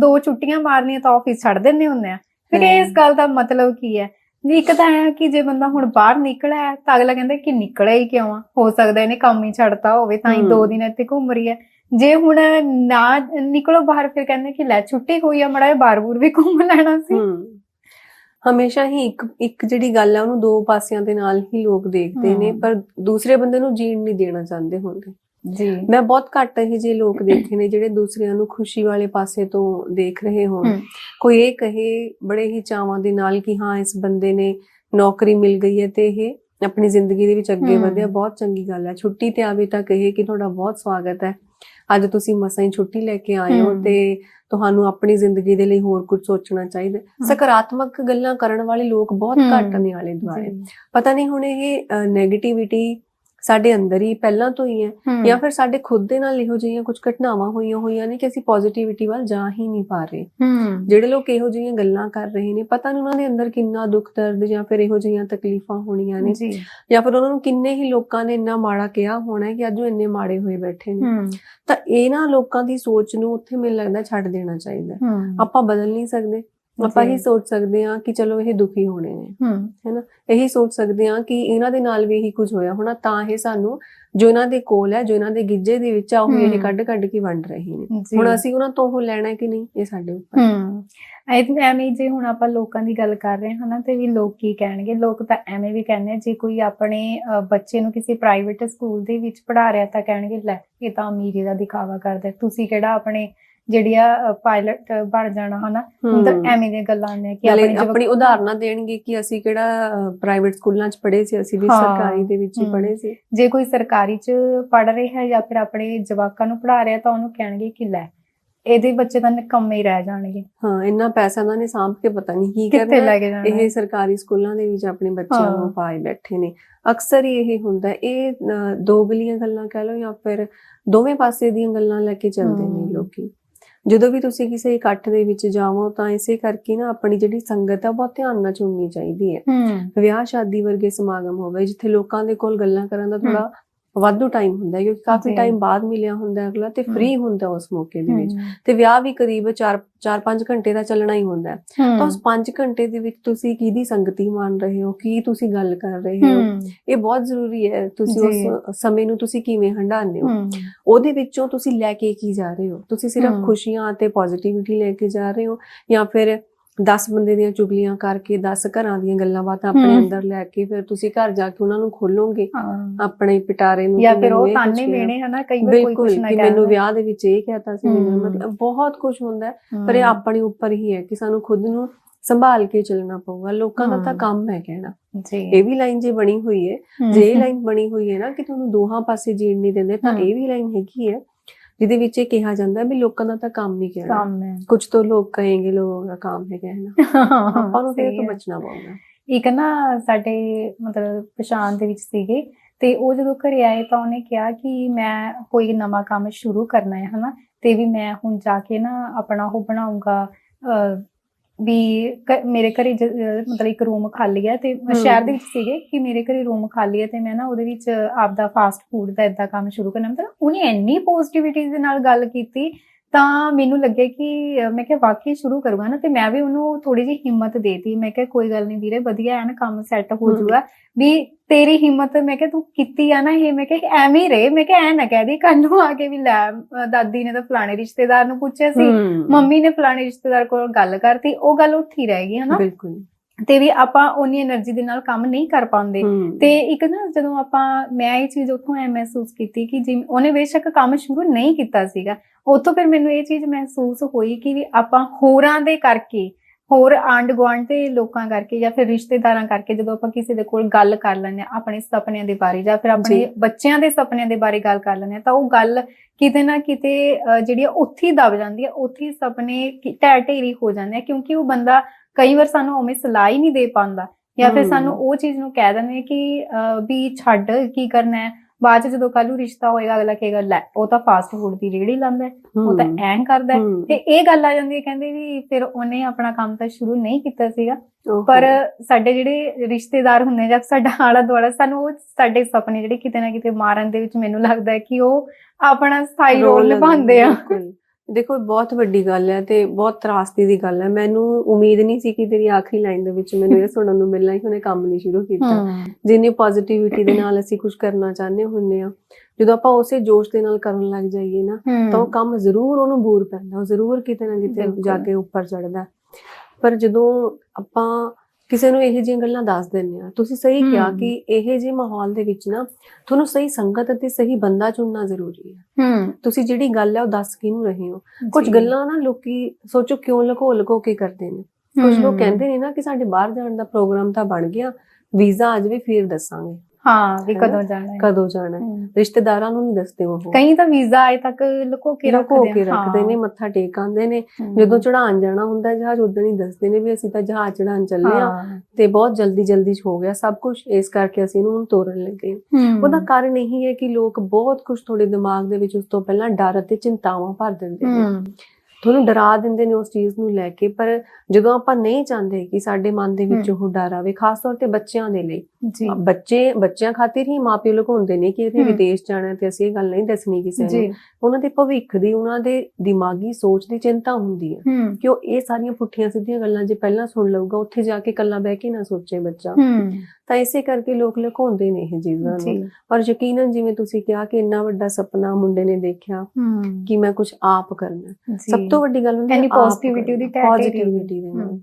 B: ਦੋ ਛੁੱਟੀਆਂ ਮਾਰਨੀਆਂ ਤਾਂ ਆਫਿਸ ਛੱਡ ਦਿੰਦੇ ਹੁੰਦੇ ਆ। ਕਿਹਾ ਇਸ। ਗੱਲ ਦਾ ਮਤਲਬ ਕੀ ਹੈ? ਵੀ ਇੱਕ ਤਾਂ ਹੈ ਕਿ ਜੇ ਬੰਦਾ ਹੁਣ ਬਾਹਰ ਨਿਕਲਿਆ ਹੈ, ਤਾਂ ਅਗਲਾ ਕਹਿੰਦਾ ਕਿ ਨਿਕਲਿਆ ਹੀ ਕਿਉਂ ਆ? ਹੋ ਸਕਦਾ ਇਹਨੇ ਕੰਮ ਹੀ ਛੱਡਤਾ ਹੋਵੇ ਤਾਂ ਹੀ। ਦੋ ਦਿਨ ਇੱਥੇ ਘੁੰਮ ਰਹੀ ਹੈ। ਜੇ ਹੁਣ ਨਾ ਨਿਕਲੋ ਬਾਹਰ ਫਿਰ ਕਹਿੰਦੇ ਕਿ ਲੈ ਛੁੱਟੀ ਹੋਈ ਆ ਮੜਾ ਬਾਰ-ਬੂਰ ਵੀ ਘੁੰਮ ਲੈਣਾ ਸੀ।
A: ਹਮੇਸ਼ਾ ਹੀ ਇੱਕ ਇੱਕ ਜਿਹੜੀ ਗੱਲ ਹੈ ਉਹਨੂੰ ਦੋ ਪਾਸਿਆਂ ਦੇ ਨਾਲ ਹੀ ਲੋਕ ਦੇਖਦੇ ਨੇ। ਪਰ ਦੂਸਰੇ ਬੰਦੇ ਨੂੰ ਜੀਣ ਨਹੀਂ ਦੇਣਾ ਚਾਹੁੰਦੇ ਹੁੰਦੇ
B: ਜੀ
A: ਮੈਂ ਬਹੁਤ ਘੱਟ ਇਹ ਜਿਹੇ ਲੋਕ ਦੇਖੇ ਨੇ ਜਿਹੜੇ ਦੂਸਰਿਆਂ ਨੂੰ ਖੁਸ਼ੀ ਵਾਲੇ ਪਾਸੇ ਤੋਂ ਦੇਖ ਰਹੇ ਹੋਣ। ਕੋਈ ਇਹ ਕਹੇ ਬੜੇ ਹੀ ਚਾਵਾਂ ਦੇ ਨਾਲ ਕਿ ਹਾਂ ਇਸ ਬੰਦੇ ਨੇ ਨੌਕਰੀ ਮਿਲ ਗਈ ਹੈ ਤੇ ਇਹ ਆਪਣੀ ਜ਼ਿੰਦਗੀ ਦੇ ਵਿੱਚ ਅੱਗੇ। ਵਧਿਆ ਬਹੁਤ ਚੰਗੀ ਗੱਲ ਹੈ ਛੁੱਟੀ ਤੇ ਆਵੇ ਤਾਂ ਕਹੇ ਕਿ ਤੁਹਾਡਾ ਬਹੁਤ ਸਵਾਗਤ ਹੈ ਅੱਜ ਤੁਸੀਂ ਮਸਾਂ ਹੀ ਛੁੱਟੀ ਲੈ ਕੇ ਆਏ ਹੋ। ਤੇ ਤੁਹਾਨੂੰ ਆਪਣੀ ਜ਼ਿੰਦਗੀ ਦੇ ਲਈ ਹੋਰ ਕੁਝ ਸੋਚਣਾ ਚਾਹੀਦਾ। ਸਕਾਰਾਤਮਕ ਗੱਲਾਂ ਕਰਨ ਵਾਲੇ ਲੋਕ ਬਹੁਤ। ਘੱਟ ਨੇ ਆਲੇ ਦੁਆਲੇ। ਪਤਾ ਨਹੀਂ ਹੁਣ ਇਹ ਨੈਗੇਟਿਵਿਟੀ ਸਾਡੇ ਅੰਦਰ ਹੀ ਪਹਿਲਾਂ ਤੋਂ ਹੀ ਹੈ। ਜਾਂ ਫਿਰ ਸਾਡੇ ਖੁਦ ਦੇ ਨਾਲ ਇਹੋ ਜਿਹੀਆਂ ਕੁਝ ਘਟਨਾਵਾਂ ਹੋਈਆਂ ਹੋਈਆਂ ਨੇ ਕਿ ਅਸੀਂ ਪੋਜ਼ਿਟਿਵਿਟੀ ਵੱਲ ਜਾ ਹੀ ਨਹੀਂ ਪਾ ਰਹੇ। ਜਿਹੜੇ ਲੋਕ ਇਹੋ ਜਿਹੀਆਂ ਗੱਲਾਂ ਕਰ ਰਹੇ ਨੇ ਪਤਾ ਨਹੀਂ ਉਹਨਾਂ ਦੇ ਅੰਦਰ ਕਿੰਨਾ ਦੁੱਖ ਦਰਦ ਜਾਂ ਫਿਰ ਇਹੋ ਜਿਹੀਆਂ ਤਕਲੀਫਾਂ ਹੋਣੀਆਂ ਨੇ
B: ਜੀ।
A: ਫਿਰ ਉਹਨਾਂ ਨੂੰ ਕਿੰਨੇ ਹੀ ਲੋਕਾਂ ਨੇ ਇੰਨਾ ਮਾੜਾ ਕਿਹਾ ਹੋਣਾ ਹੈ ਕਿ ਅੱਜ ਉਹ ਇੰਨੇ ਮਾੜੇ ਹੋਏ ਬੈਠੇ ਨੇ। ਤਾਂ ਇਹਨਾਂ ਲੋਕਾਂ ਦੀ ਸੋਚ ਨੂੰ ਉੱਥੇ ਮੈਨੂੰ ਲੱਗਦਾ ਛੱਡ ਦੇਣਾ ਚਾਹੀਦਾ। ਆਪਾਂ ਬਦਲ ਨਹੀਂ ਸਕਦੇ। ਆਪਾਂ
B: ਜੀ।
A: ਹੀ ਸੋਚ ਸਕਦੇ ਹਾਂ ਕਿ ਚਲੋ ਇਹ ਦੁਖੀ ਹੋਣੇ ਨੇ
B: ਹਮ
A: ਇਹੀ ਸੋਚ ਸਕਦੇ ਹਾਂ ਕਿ ਇਹਨਾਂ ਦੇ ਨਾਲ ਵੀ ਇਹੀ ਕੁਝ ਹੋਇਆ ਹੋਣਾ ਤਾਂ ਇਹ ਸਾਨੂੰ ਜੋ ਇਹਨਾਂ ਦੇ ਕੋਲ ਹੈ ਜੋ ਇਹਨਾਂ ਦੇ ਗਿੱਜੇ ਦੇ ਵਿੱਚ ਆ ਉਹ ਇਹ। ਕੱਢ ਕੱਢ ਕੇ ਵੰਡ ਰਹੇ ਨੇ। ਹੁਣ ਅਸੀਂ ਉਹਨਾਂ ਤੋਂ ਉਹ ਲੈਣਾ ਕਿ ਨਹੀਂ ਇਹ ਸਾਡੇ ਉੱਪਰ।
B: ਹਮ ਐ- ਐਵੇਂ ਜੇ ਹੁਣ ਆਪਾਂ ਲੋਕਾਂ ਦੀ ਗੱਲ ਕਰ ਰਹੇ ਹਾਂ ਨਾ ਤੇ ਵੀ ਲੋਕ ਕੀ ਕਹਿਣਗੇ ਲੋਕ ਤਾਂ ਐਵੇਂ ਵੀ ਕਹਿੰਦੇ ਆ ਜੇ ਕੋਈ ਆਪਣੇ ਬੱਚੇ ਨੂੰ ਕਿਸੇ ਪ੍ਰਾਈਵੇਟ ਸਕੂਲ ਦੇ ਵਿੱਚ ਪੜ੍ਹਾ ਰਿਹਾ ਤਾਂ ਕਹਿਣਗੇ ਲੈ ਇਹ ਤਾਂ ਅਮੀਰੀ ਦਾ ਦਿਖਾਵਾ ਕਰਦਾ। ਤੁਸੀਂ ਕਿਹੜਾ ਆਪਣੇ ਜਿਹੜੀ ਆ ਪਾਇਲਟ ਬਣ ਜਾਣਾ ਹਨਾ
A: ਹਮ।
B: ਐਵੇਂ ਦੀਆਂ ਗੱਲਾਂ ਆਉਂਦੀਆਂ ਕਿ ਆਪਣੇ
A: ਆਪਣੀ ਉਦਾਹਰਨਾਂ ਦੇਣਗੇ ਕਿ ਅਸੀਂ ਕਿਹੜਾ ਪ੍ਰਾਈਵੇਟ ਸਕੂਲਾਂ 'ਚ ਪੜ੍ਹੇ ਸੀ ਅਸੀਂ ਵੀ। ਸਰਕਾਰੀ ਦੇ ਵਿੱਚ ਹੀ। ਪੜ੍ਹੇ ਸੀ
B: ਜੇ ਕੋਈ ਸਰਕਾਰੀ ਚ ਪੜ ਰਿਹਾ ਹੈ ਜਾਂ ਫਿਰ ਆਪਣੇ ਜਵਾਕਾਂ ਨੂੰ ਪੜ੍ਹਾ ਰਿਹਾ ਤਾਂ ਉਹਨੂੰ ਕਹਿਣਗੇ ਕਿ ਲੈ ਇਹਦੇ ਬੱਚੇ ਤਾਂ ਨਿਕੰਮੇ ਹੀ ਰਹਿ ਜਾਣਗੇ
A: ਹਾਂ ਇੰਨਾ ਪੈਸਾ ਉਹਨਾਂ ਨੇ ਸਾਂਭ ਕੇ ਪਤਾ ਨਹੀਂ ਕੀ ਕਰਨਾ ਇਹ ਸਰਕਾਰੀ ਸਕੂਲਾਂ ਦੇ ਵਿੱਚ ਆਪਣੇ ਬੱਚਿਆਂ। ਨੂੰ ਪਾਏ ਬੈਠੇ ਨੇ ਅਕਸਰ ਹੀ ਇਹ ਹੁੰਦਾ। ਇਹ ਅ, ਦੋਗਲੀਆਂ ਗੱਲਾਂ ਕਹਿ ਲਓ ਜਾਂ ਫਿਰ ਦੋਵੇਂ ਪਾਸੇ ਦੀਆਂ ਗੱਲਾਂ ਲੈ ਕੇ ਚੱਲਦੇ ਨੇ ਜਦੋਂ ਵੀ ਤੁਸੀਂ ਕਿਸੇ ਇਕੱਠ ਦੇ ਵਿੱਚ ਜਾਵੋ ਤਾਂ ਇਸੇ ਕਰਕੇ ਨਾ ਆਪਣੀ ਜਿਹੜੀ ਸੰਗਤ ਹੈ ਬਹੁਤ ਧਿਆਨ ਨਾਲ ਚੁਣਨੀ ਚਾਹੀਦੀ ਹੈ। ਵਿਆਹ ਸ਼ਾਦੀ ਵਰਗੇ ਸਮਾਗਮ ਹੋਵੇ ਜਿੱਥੇ ਲੋਕਾਂ ਦੇ ਕੋਲ ਗੱਲਾਂ ਕਰਨ ਦਾ ਥੋੜਾ ਵਾਧੂ ਟਾਈਮ ਹੁੰਦਾ ਕਿਉਂਕਿ ਕਾਫੀ। ਟਾਈਮ ਬਾਅਦ ਮਿਲਿਆ ਹੁੰਦਾ ਅਗਲਾ ਤੇ। ਫ੍ਰੀ ਹੁੰਦਾ ਉਸ ਮੌਕੇ ਦੇ ਵਿੱਚ। ਤੇ ਵਿਆਹ ਵੀ ਕਰੀਬ 4 4-5 ਘੰਟੇ ਦਾ ਚੱਲਣਾ ਹੀ ਹੁੰਦਾ ਤਾਂ ਉਸ 5 ਘੰਟੇ ਦੇ ਵਿੱਚ ਤੁਸੀਂ ਕਿਹਦੀ ਸੰਗਤੀ ਮੰਨ ਰਹੇ ਹੋ? ਕੀ ਤੁਸੀਂ ਗੱਲ ਕਰ ਰਹੇ ਹੋ? ਇਹ ਬਹੁਤ ਜ਼ਰੂਰੀ ਹੈ। ਤੁਸੀਂ। ਉਸ ਸਮੇਂ ਨੂੰ ਤੁਸੀਂ ਕਿਵੇਂ ਹੰਡਾਉਂਦੇ ਹੋ? ਉਹਦੇ ਵਿੱਚੋਂ ਤੁਸੀਂ ਲੈ ਕੇ ਕੀ ਜਾ ਰਹੇ ਹੋ? ਤੁਸੀਂ ਸਿਰਫ। ਖੁਸ਼ੀਆਂ ਅਤੇ ਪੋਜ਼ਿਟਿਵਿਟੀ ਲੈ ਕੇ ਜਾ ਰਹੇ ਹੋ ਜਾਂ ਫਿਰ 10 ਬੰਦੇ ਦੀਆਂ ਚੁਗਲੀਆਂ ਕਰਕੇ 10 ਘਰਾਂ ਦੀਆਂ ਗੱਲਾਂ ਬਾਤਾਂ ਆਪਣੇ। ਅੰਦਰ ਲੈ ਕੇ ਫਿਰ ਤੁਸੀਂ ਘਰ ਜਾ ਕੇ ਉਹਨਾਂ ਨੂੰ ਖੋਲੋਗੇ ਆਪਣੇ ਪਿਟਾਰੇ ਨੂੰ
B: ਜਾਂ ਫਿਰ ਉਹ
A: ਕੁਛ
B: ਤਾਨੇ। ਮੇਣੇ ਹਨਾ ਕਈ ਵਾਰ ਕੋਈ ਕੁਛ ਨਾ
A: ਕਿ
B: ਕਹਿ
A: ਮੈਨੂੰ ਵਿਆਹ ਦੇ ਵਿੱਚ ਇਹ ਕਹਿਤਾ ਸੀ ਮੈਨੂੰ। ਮਤਲਬ ਬਹੁਤ ਕੁਝ ਹੁੰਦਾ ਪਰ ਇਹ ਆਪਣੇ ਉੱਪਰ ਹੀ ਹੈ ਕਿ ਸਾਨੂੰ ਖੁਦ ਨੂੰ ਸੰਭਾਲ ਕੇ ਚੱਲਣਾ ਪਊਗਾ ਲੋਕਾਂ ਦਾ ਤਾਂ। ਕੰਮ ਹੈ ਕਹਿਣਾ
B: ਜੀ
A: ਇਹ ਵੀ ਲਾਈਨ ਜੇ ਬਣੀ ਹੋਈ ਹੈ ਜੇ ਇਹ ਲਾਈਨ ਬਣੀ ਹੋਈ ਹੈ ਨਾ ਕਿ ਤੁਹਾਨੂੰ ਦੋਹਾਂ ਪਾਸੇ ਜੀਣ ਨਹੀਂ ਦਿੰਦੇ ਤਾਂ। ਇਹ ਵੀ ਲਾਈਨ ਹੈਗੀ ਹੈ ਜਿਹਦੇ ਵਿੱਚ ਇਹ ਕਿਹਾ ਜਾਂਦਾ ਵੀ ਲੋਕਾਂ ਦਾ ਤਾਂ ਕੰਮ ਹੀ ਕਹਿਣਾ।
B: ਕੰਮ ਹੈ।
A: ਕੁਝ ਤਾਂ ਲੋਕ ਕਹੇਂਗੇ ਲੋਗੋਂ ਦਾ ਕੰਮ ਹੈ ਕਹਿਣਾ। ਆਪਾਂ ਨੂੰ ਫਿਰ ਤੋਂ। ਬਚਣਾ ਪਊਗਾ।
B: ਇੱਕ ਨਾ ਸਾਡੇ ਮਤਲਬ ਪਛਾਣ ਦੇ ਵਿੱਚ ਸੀਗੇ ਤੇ ਉਹ ਜਦੋਂ ਘਰੇ ਆਏ ਤਾਂ ਉਹਨੇ ਕਿਹਾ ਕਿ ਮੈਂ ਕੋਈ ਨਵਾਂ ਕੰਮ ਸ਼ੁਰੂ ਕਰਨਾ ਹੈ ਹਨਾ? ਤੇ ਵੀ ਮੈਂ ਹੁਣ ਜਾ ਕੇ ਨਾ ਆਪਣਾ ਉਹ ਬਣਾਉਂਗਾ ਵੀ ਮੇਰੇ ਘਰੇ ਮਤਲਬ ਇੱਕ ਰੂਮ ਖਾਲੀ ਹੈ ਤੇ ਸ਼ਹਿਰ ਦੇ ਵਿੱਚ ਸੀਗੇ ਕਿ ਮੇਰੇ ਘਰੇ ਰੂਮ ਖਾਲੀ ਹੈ ਤੇ ਮੈਂ ਨਾ ਉਹਦੇ ਵਿੱਚ ਆਪਦਾ ਫਾਸਟ ਫੂਡ ਦਾ ਇਦਾਂ ਕੰਮ ਸ਼ੁਰੂ ਕਰਨਾ ਮਤਲਬ ਉਹਨੇ ਇੰਨੀ ਪੋਜ਼ਿਟਿਵਿਟੀ ਦੇ ਨਾਲ ਗੱਲ ਕੀਤੀ ਤਾਂ ਮੈਨੂੰ ਲੱਗਿਆ ਕਿ ਮੈਂ ਕਿਹਾ ਵਾਕਈ ਸ਼ੁਰੂ ਕਰੂੰਗਾ ਨਾ ਤੇ ਮੈਂ ਵੀ ਉਹਨੂੰ ਥੋੜੀ ਜਿਹੀ ਹਿੰਮਤ ਦੇਤੀ ਮੈਂ ਕਿਹਾ ਕੋਈ ਗੱਲ ਨਹੀਂ ਵੀਰੇ ਵਧੀਆ ਹੈ ਨਾ ਕੰਮ ਸੈੱਟ ਹੋ। ਜਾਊਗਾ ਵੀ ਤੇਰੀ ਹਿੰਮਤ ਮੈਂ ਕਿਹਾ ਤੂੰ ਕੀਤੀ ਆ ਨਾ ਇਹ ਮੈਂ ਕਿਹਾ ਐਵੇਂ ਹੀ ਰਹੇ। ਮੈਂ ਕਿਹਾ ਐ ਨਾ ਕਹਿ ਦੀ ਕੱਲ ਨੂੰ ਆ ਕੇ ਵੀ ਲੈ ਦਾਦੀ ਨੇ ਤਾਂ ਫਲਾਣੇ ਰਿਸ਼ਤੇਦਾਰ ਨੂੰ ਪੁੱਛਿਆ ਸੀ ਮੰਮੀ ਨੇ ਫਲਾਣੇ ਰਿਸ਼ਤੇਦਾਰ ਕੋਲ ਗੱਲ ਕਰਤੀ ਉਹ ਗੱਲ ਉੱਠੀ ਰਹਿ ਗਈ ਹਨਾ?
A: ਬਿਲਕੁਲ।
B: ਤੇ ਵੀ ਆਪਾਂ ਉਨੀ એનર્ਜੀ ਦੇ ਨਾਲ ਕੰਮ ਨਹੀਂ ਕਰ ਪਾਉਂਦੇ। ਤੇ ਇੱਕ ਨਾ ਜਦੋਂ ਆਪਾਂ ਮੈਂ ਇਹ ਚੀਜ਼ ਉੱਥੋਂ ਐ ਮਹਿਸੂਸ ਕੀਤੀ ਕਿ ਜਿਵੇਂ ਉਹਨੇ ਬੇਸ਼ੱਕ ਕੰਮ ਸ਼ੁਰੂ ਨਹੀਂ ਕੀਤਾ ਸੀਗਾ ਉੱਥੋਂ ਫਿਰ ਮੈਨੂੰ ਇਹ ਚੀਜ਼ ਮਹਿਸੂਸ ਹੋਈ ਕਿ ਵੀ ਆਪਾਂ ਹੋਰਾਂ ਦੇ ਕਰਕੇ ਹੋਰ ਆਂਡ ਗੁਆਂਢ ਦੇ ਲੋਕਾਂ ਕਰਕੇ ਜਾਂ ਫਿਰ ਰਿਸ਼ਤੇਦਾਰਾਂ ਕਰਕੇ ਜਦੋਂ ਆਪਾਂ ਕਿਸੇ ਦੇ ਕੋਲ ਗੱਲ ਕਰ ਲੈਂਦੇ ਆ ਆਪਣੇ ਸੁਪਨਿਆਂ ਦੇ ਬਾਰੇ ਜਾਂ ਫਿਰ ਆਪਣੇ। ਬੱਚਿਆਂ ਦੇ ਸੁਪਨਿਆਂ ਦੇ ਬਾਰੇ ਗੱਲ ਕਰ ਲੈਂਦੇ ਆ ਤਾਂ ਉਹ ਗੱਲ ਕਿਤੇ ਨਾ ਕਿਤੇ ਜਿਹੜੀ ਉੱਥੇ ਹੀ ਦਬ ਜਾਂਦੀ ਹੈ ਉੱਥੇ ਸੁਪਨੇ ਢਹਿ ਢੇਰੀ ਹੋ ਜਾਂਦੇ ਆ ਕਿਉਂਕਿ ਉਹ ਬੰਦਾ ਕਈ ਵਾਰ ਸਾਨੂੰ ਉਵੇਂ ਸਲਾਹ ਹੀ ਨਹੀਂ ਦੇ ਪਾਉਂਦਾ ਜਾਂ ਫਿਰ। ਸਾਨੂੰ ਉਹ ਚੀਜ਼ ਨੂੰ ਕਹਿ ਦਿੰਦੇ ਆ ਕਿ ਵੀ ਛੱਡ ਕੀ ਕਰਨਾ ਹੈ ਬਾਅਦ ਚ ਜਦੋਂ ਕੱਲ ਰਿਸ਼ਤਾ ਹੋਏਗਾ ਅਗਲਾ ਕਹੇਗਾ ਲੈ ਉਹ ਤਾਂ ਫਾਸਟ ਫੂਡ ਦੀ ਰੇੜੀ ਲਾਉਂਦਾ ਹੈ, ਉਹ ਤਾਂ ਐਂ ਕਰਦਾ ਤੇ ਇਹ ਗੱਲ ਆ ਜਾਂਦੀ ਹੈ ਕਹਿੰਦੇ ਵੀ ਫਿਰ ਉਹਨੇ ਆਪਣਾ ਕੰਮ ਤਾਂ ਸ਼ੁਰੂ ਨਹੀਂ ਕੀਤਾ ਸੀਗਾ। ਪਰ ਸਾਡੇ ਜਿਹੜੇ ਰਿਸ਼ਤੇਦਾਰ ਹੁੰਦੇ ਜਾਂ ਸਾਡਾ ਆਲਾ ਦੁਆਲਾ ਸਾਨੂੰ ਉਹ ਸਾਡੇ ਸੁਪਨੇ ਜਿਹੜੇ ਕਿਤੇ ਨਾ ਕਿਤੇ ਮਾਰਨ ਦੇ ਵਿੱਚ ਮੈਨੂੰ ਲੱਗਦਾ ਹੈ ਕਿ ਉਹ ਆਪਣਾ ਸਥਾਈ ਰੋਲ ਨਿਭਾਉਂਦੇ ਆ।
A: ਦੇਖੋ ਬਹੁਤ ਵੱਡੀ ਗੱਲ ਹੈ ਤੇ ਬਹੁਤ ਤਰਾਸਦੀ ਦੀ ਗੱਲ ਹੈ। ਮੈਨੂੰ ਉਮੀਦ ਨਹੀਂ ਸੀ ਕਿ ਤੇਰੀ ਆਖਰੀ ਲਾਈਨ ਦੇ ਵਿੱਚ ਮੈਨੂੰ ਇਹ ਸੁਣਨ ਨੂੰ ਮਿਲਣਾ ਕਿ ਉਹਨੇ ਕੰਮ ਨਹੀਂ ਸ਼ੁਰੂ ਕੀਤਾ। ਜਿੰਨੀ ਪੋਜ਼ਿਟਿਵਿਟੀ ਦੇ ਨਾਲ ਅਸੀਂ ਕੁਝ ਕਰਨਾ ਚਾਹੁੰਦੇ ਹੁੰਨੇ ਆ ਜਦੋਂ ਆਪਾਂ ਉਸੇ ਜੋਸ਼ ਦੇ ਨਾਲ ਕਰਨ ਲੱਗ ਜਾਈਏ ਨਾ ਤਾਂ ਉਹ ਕੰਮ ਜ਼ਰੂਰ ਉਹਨੂੰ ਬੂਰ ਪੈਂਦਾ। ਉਹ ਜ਼ਰੂਰ ਕਿਤੇ ਨਾ ਕਿਤੇ। ਜਾ ਕੇ ਉੱਪਰ ਚੜਦਾ ਪਰ ਜਦੋਂ ਆਪਾਂ ਕਿਸੇ ਨੂੰ ਇਹੋ ਜਿਹੀਆਂ ਗੱਲਾਂ ਦੱਸ ਦਿੰਦੇ ਆ ਤੁਸੀਂ ਸਹੀ ਕਿਹਾ। ਕਿ ਇਹੋ ਜਿਹੇ ਮਾਹੌਲ ਦੇ ਵਿੱਚ ਨਾ ਤੁਹਾਨੂੰ ਸਹੀ ਸੰਗਤ ਅਤੇ ਸਹੀ ਬੰਦਾ ਚੁਣਨਾ ਜ਼ਰੂਰੀ ਹੈ। ਤੁਸੀਂ ਜਿਹੜੀ ਗੱਲ ਹੈ ਉਹ ਦੱਸ ਕਿਹਨੂੰ ਰਹੇ ਹੋ? ਕੁਝ। ਗੱਲਾਂ ਨਾ ਲੋਕੀ ਸੋਚੋ ਕਿਉਂ ਲੁਕੋ ਲੁਕੋ ਕੇ ਕਰਦੇ ਨੇ। ਕੁਝ ਲੋਕ ਕਹਿੰਦੇ ਨੇ ਨਾ ਕਿ ਸਾਡੇ ਬਾਹਰ ਜਾਣ ਦਾ ਪ੍ਰੋਗਰਾਮ ਤਾਂ ਬਣ ਗਿਆ ਵੀਜ਼ਾ ਅੱਜ ਵੀ ਫੇਰ ਦੱਸਾਂਗੇ।
B: ਹਾਂ ਵੀ? ਕਦੋਂ ਜਾਣਾ ਹੈ।
A: ਕਦੋਂ ਜਾਣਾ ਹੈ? ਰਿਸ਼ਤੇਦਾਰਾਂ ਨੂੰ ਨਹੀਂ ਦੱਸਦੇ ਉਹ।
B: ਕਈ ਤਾਂ ਵੀਜ਼ਾ ਅਜੇ ਤੱਕ ਲੁਕੋ ਕੇ
A: ਲੁਕੋ
B: ਰੱਖਦੇ।
A: ਨੇ ਮੱਥਾ ਟੇਕ ਆਉਂਦੇ ਨੇ। ਜਦੋਂ ਚੜਾਉਣ ਜਾਣਾ ਹੁੰਦਾ ਜਹਾਜ਼ ਉਦੋਂ ਹੀ ਦੱਸਦੇ ਨੇ ਵੀ ਅਸੀਂ ਤਾਂ ਜਹਾਜ਼ ਚੜਾਉਣ ਚੱਲੇ ਆ ਤੇ ਬਹੁਤ ਜਲਦੀ ਜਲਦੀ ਚ ਹੋ ਗਿਆ ਸਭ ਕੁਝ ਇਸ ਕਰਕੇ ਅਸੀਂ ਇਹਨੂੰ ਹੁਣ ਤੋਰਨ ਲੱਗੇ ਉਹਦਾ ਕਾਰਨ ਇਹੀ ਹੈ ਕਿ ਲੋਕ ਬਹੁਤ ਕੁਝ ਤੁਹਾਡੇ ਦਿਮਾਗ ਦੇ ਵਿੱਚ ਉਸ ਤੋਂ ਪਹਿਲਾਂ ਡਰ ਅਤੇ ਚਿੰਤਾਵਾਂ ਭਰ ਦਿੰਦੇ ਨੇ। ਤੁਹਾਨੂੰ ਡਰਾ ਦਿੰਦੇ ਨੇ ਉਸ ਚੀਜ਼ ਨੂੰ ਲੈ ਕੇ ਪਰ ਜਦੋਂ ਆਪਾਂ ਨਹੀਂ ਚਾਹੁੰਦੇ ਕਿ ਸਾਡੇ ਮਨ ਦੇ ਵਿੱਚ ਉਹ ਡਰ ਆਵੇ ਖਾਸ ਤੌਰ ਤੇ ਬੱਚਿਆਂ ਦੇ ਲਈ ਬੱਚੇ ਬੱਚਿਆਂ ਖਾਤਰ ਹੀ ਮਾਪਿਓ ਲੁਕਾਉਂਦੇ ਨੇ ਕਿ
B: ਹਮ।
A: ਵਿਦੇਸ਼ ਜਾਣਾ ਤੇ ਅਸੀਂ ਇਹ ਗੱਲ ਨਹੀਂ ਦੱਸਣੀ ਕਿਸੇ ਨੂੰ। ਉਹਨਾਂ ਦੇ ਭਵਿੱਖ ਦੀ ਉਹਨਾਂ ਦੇ ਦਿਮਾਗੀ ਸੋਚ ਦੀ ਚਿੰਤਾ ਹੁੰਦੀ ਹੈ ਕਿ ਉਹ ਇਹ ਸਾਰੀਆਂ ਪੁੱਠੀਆਂ ਸਿੱਧੀਆਂ ਗੱਲਾਂ ਜੇ ਪਹਿਲਾਂ ਸੁਣ ਲਊਗਾ ਉੱਥੇ ਜਾ ਕੇ ਇਕੱਲਾ ਬਹਿ ਕੇ ਨਾ ਸੋਚੇ ਬੱਚਾ। ਤਾਂ ਇਸੇ ਕਰਕੇ ਲੋਕ ਲੁਕਾਉਂਦੇ ਨੇ ਇਹ ਚੀਜ਼ਾਂ ਨੂੰ।
B: ਜੀ।
A: ਪਰ ਯਕੀਨਨ ਜਿਵੇਂ ਤੁਸੀਂ ਕਿਹਾ ਕਿ ਇੰਨਾ ਵੱਡਾ ਸੁਪਨਾ ਮੁੰਡੇ ਨੇ ਦੇਖਿਆ ਕਿ ਮੈਂ ਕੁਝ ਆਪ ਕਰਨਾ। ਸਭ ਤੋਂ ਵੱਡੀ ਗੱਲ ਹੁੰਦੀ ਹੈ ਪੋਜ਼ਿਟਿਵਿਟੀ ਦੇ ਨਾਲ।
B: ਹਮ।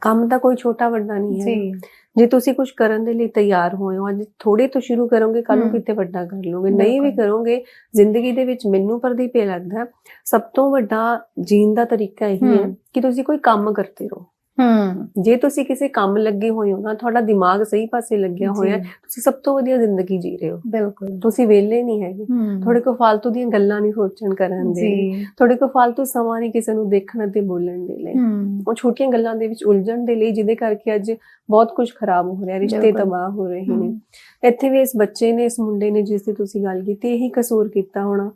A: ਕੰਮ ਤਾਂ ਕੋਈ ਛੋਟਾ ਵੱਡਾ ਨਹੀਂ ਹੈ।
B: ਜੀ।
A: ਜੇ ਤੁਸੀਂ ਕੁਝ ਕਰਨ ਦੇ ਲਈ ਤਿਆਰ ਹੋਏ ਹੋ ਅੱਜ ਥੋੜੇ ਤੋਂ ਸ਼ੁਰੂ ਕਰੋਗੇ ਕੱਲ ਨੂੰ। ਕਿਤੇ ਵੱਡਾ ਕਰ ਲਓਗੇ। ਨਹੀਂ ਵੀ। ਕਰੋਗੇ ਜ਼ਿੰਦਗੀ ਦੇ ਵਿੱਚ ਮੈਨੂੰ ਪ੍ਰਦੀਪ ਇਹ ਲੱਗਦਾ ਸਭ ਤੋਂ ਵੱਡਾ ਜੀਣ ਦਾ ਤਰੀਕਾ ਇਹੀ ਹੈ। ਕਿ ਤੁਸੀਂ ਕੋਈ ਕੰਮ ਕਰਦੇ ਰਹੋ।
B: ਹੂੰ।
A: ਜੇ ਤੁਸੀਂ ਕਿਸੇ ਕੰਮ ਲੱਗੇ ਹੋਏ ਹੋ ਨਾ ਤੁਹਾਡਾ ਦਿਮਾਗ ਸਹੀ ਪਾਸੇ ਲੱਗਿਆ ਹੋਇਆ ਤੁਸੀਂ ਸਭ ਤੋਂ ਵਧੀਆ ਜ਼ਿੰਦਗੀ ਜੀ ਰਹੇ ਹੋ।
B: ਬਿਲਕੁਲ।
A: ਤੁਸੀਂ ਵਿਹਲੇ ਨਹੀਂ ਹੈਗੇ। ਤੁਹਾਡੇ ਕੋਲ ਫालतू ਦੀਆਂ ਗੱਲਾਂ ਨਹੀਂ ਸੋਚਣ ਕਰਨ ਦੇ। ਤੁਹਾਡੇ ਕੋਲ ਫालतू ਸਮਾਂ ਨਹੀਂ ਕਿਸੇ ਨੂੰ ਦੇਖਣ ਤੇ ਬੋਲਣ ਦੇ ਲਈ। ਉਹ ਛੋਟੀਆਂ ਗੱਲਾਂ ਦੇ ਵਿੱਚ ਉਲਝਣ ਦੇ ਲਈ ਜਿਹਦੇ ਕਰਕੇ ਅੱਜ ਬਹੁਤ ਕੁਝ ਖਰਾਬ ਹੋ ਰਿਹਾ ਰਿਸ਼ਤੇ ਤਬਾਹ ਹੋ ਰਹੇ ਨੇ। ਇੱਥੇ ਵੀ ਇਸ ਬੱਚੇ ਨੇ ਇਸ ਮੁੰਡੇ ਨੇ ਜਿਸ ਦੀ ਤੁਸੀਂ ਗੱਲ ਕੀਤੀ ਇਹੀ ਕਸੂਰ ਕੀਤਾ ਹੋਣਾ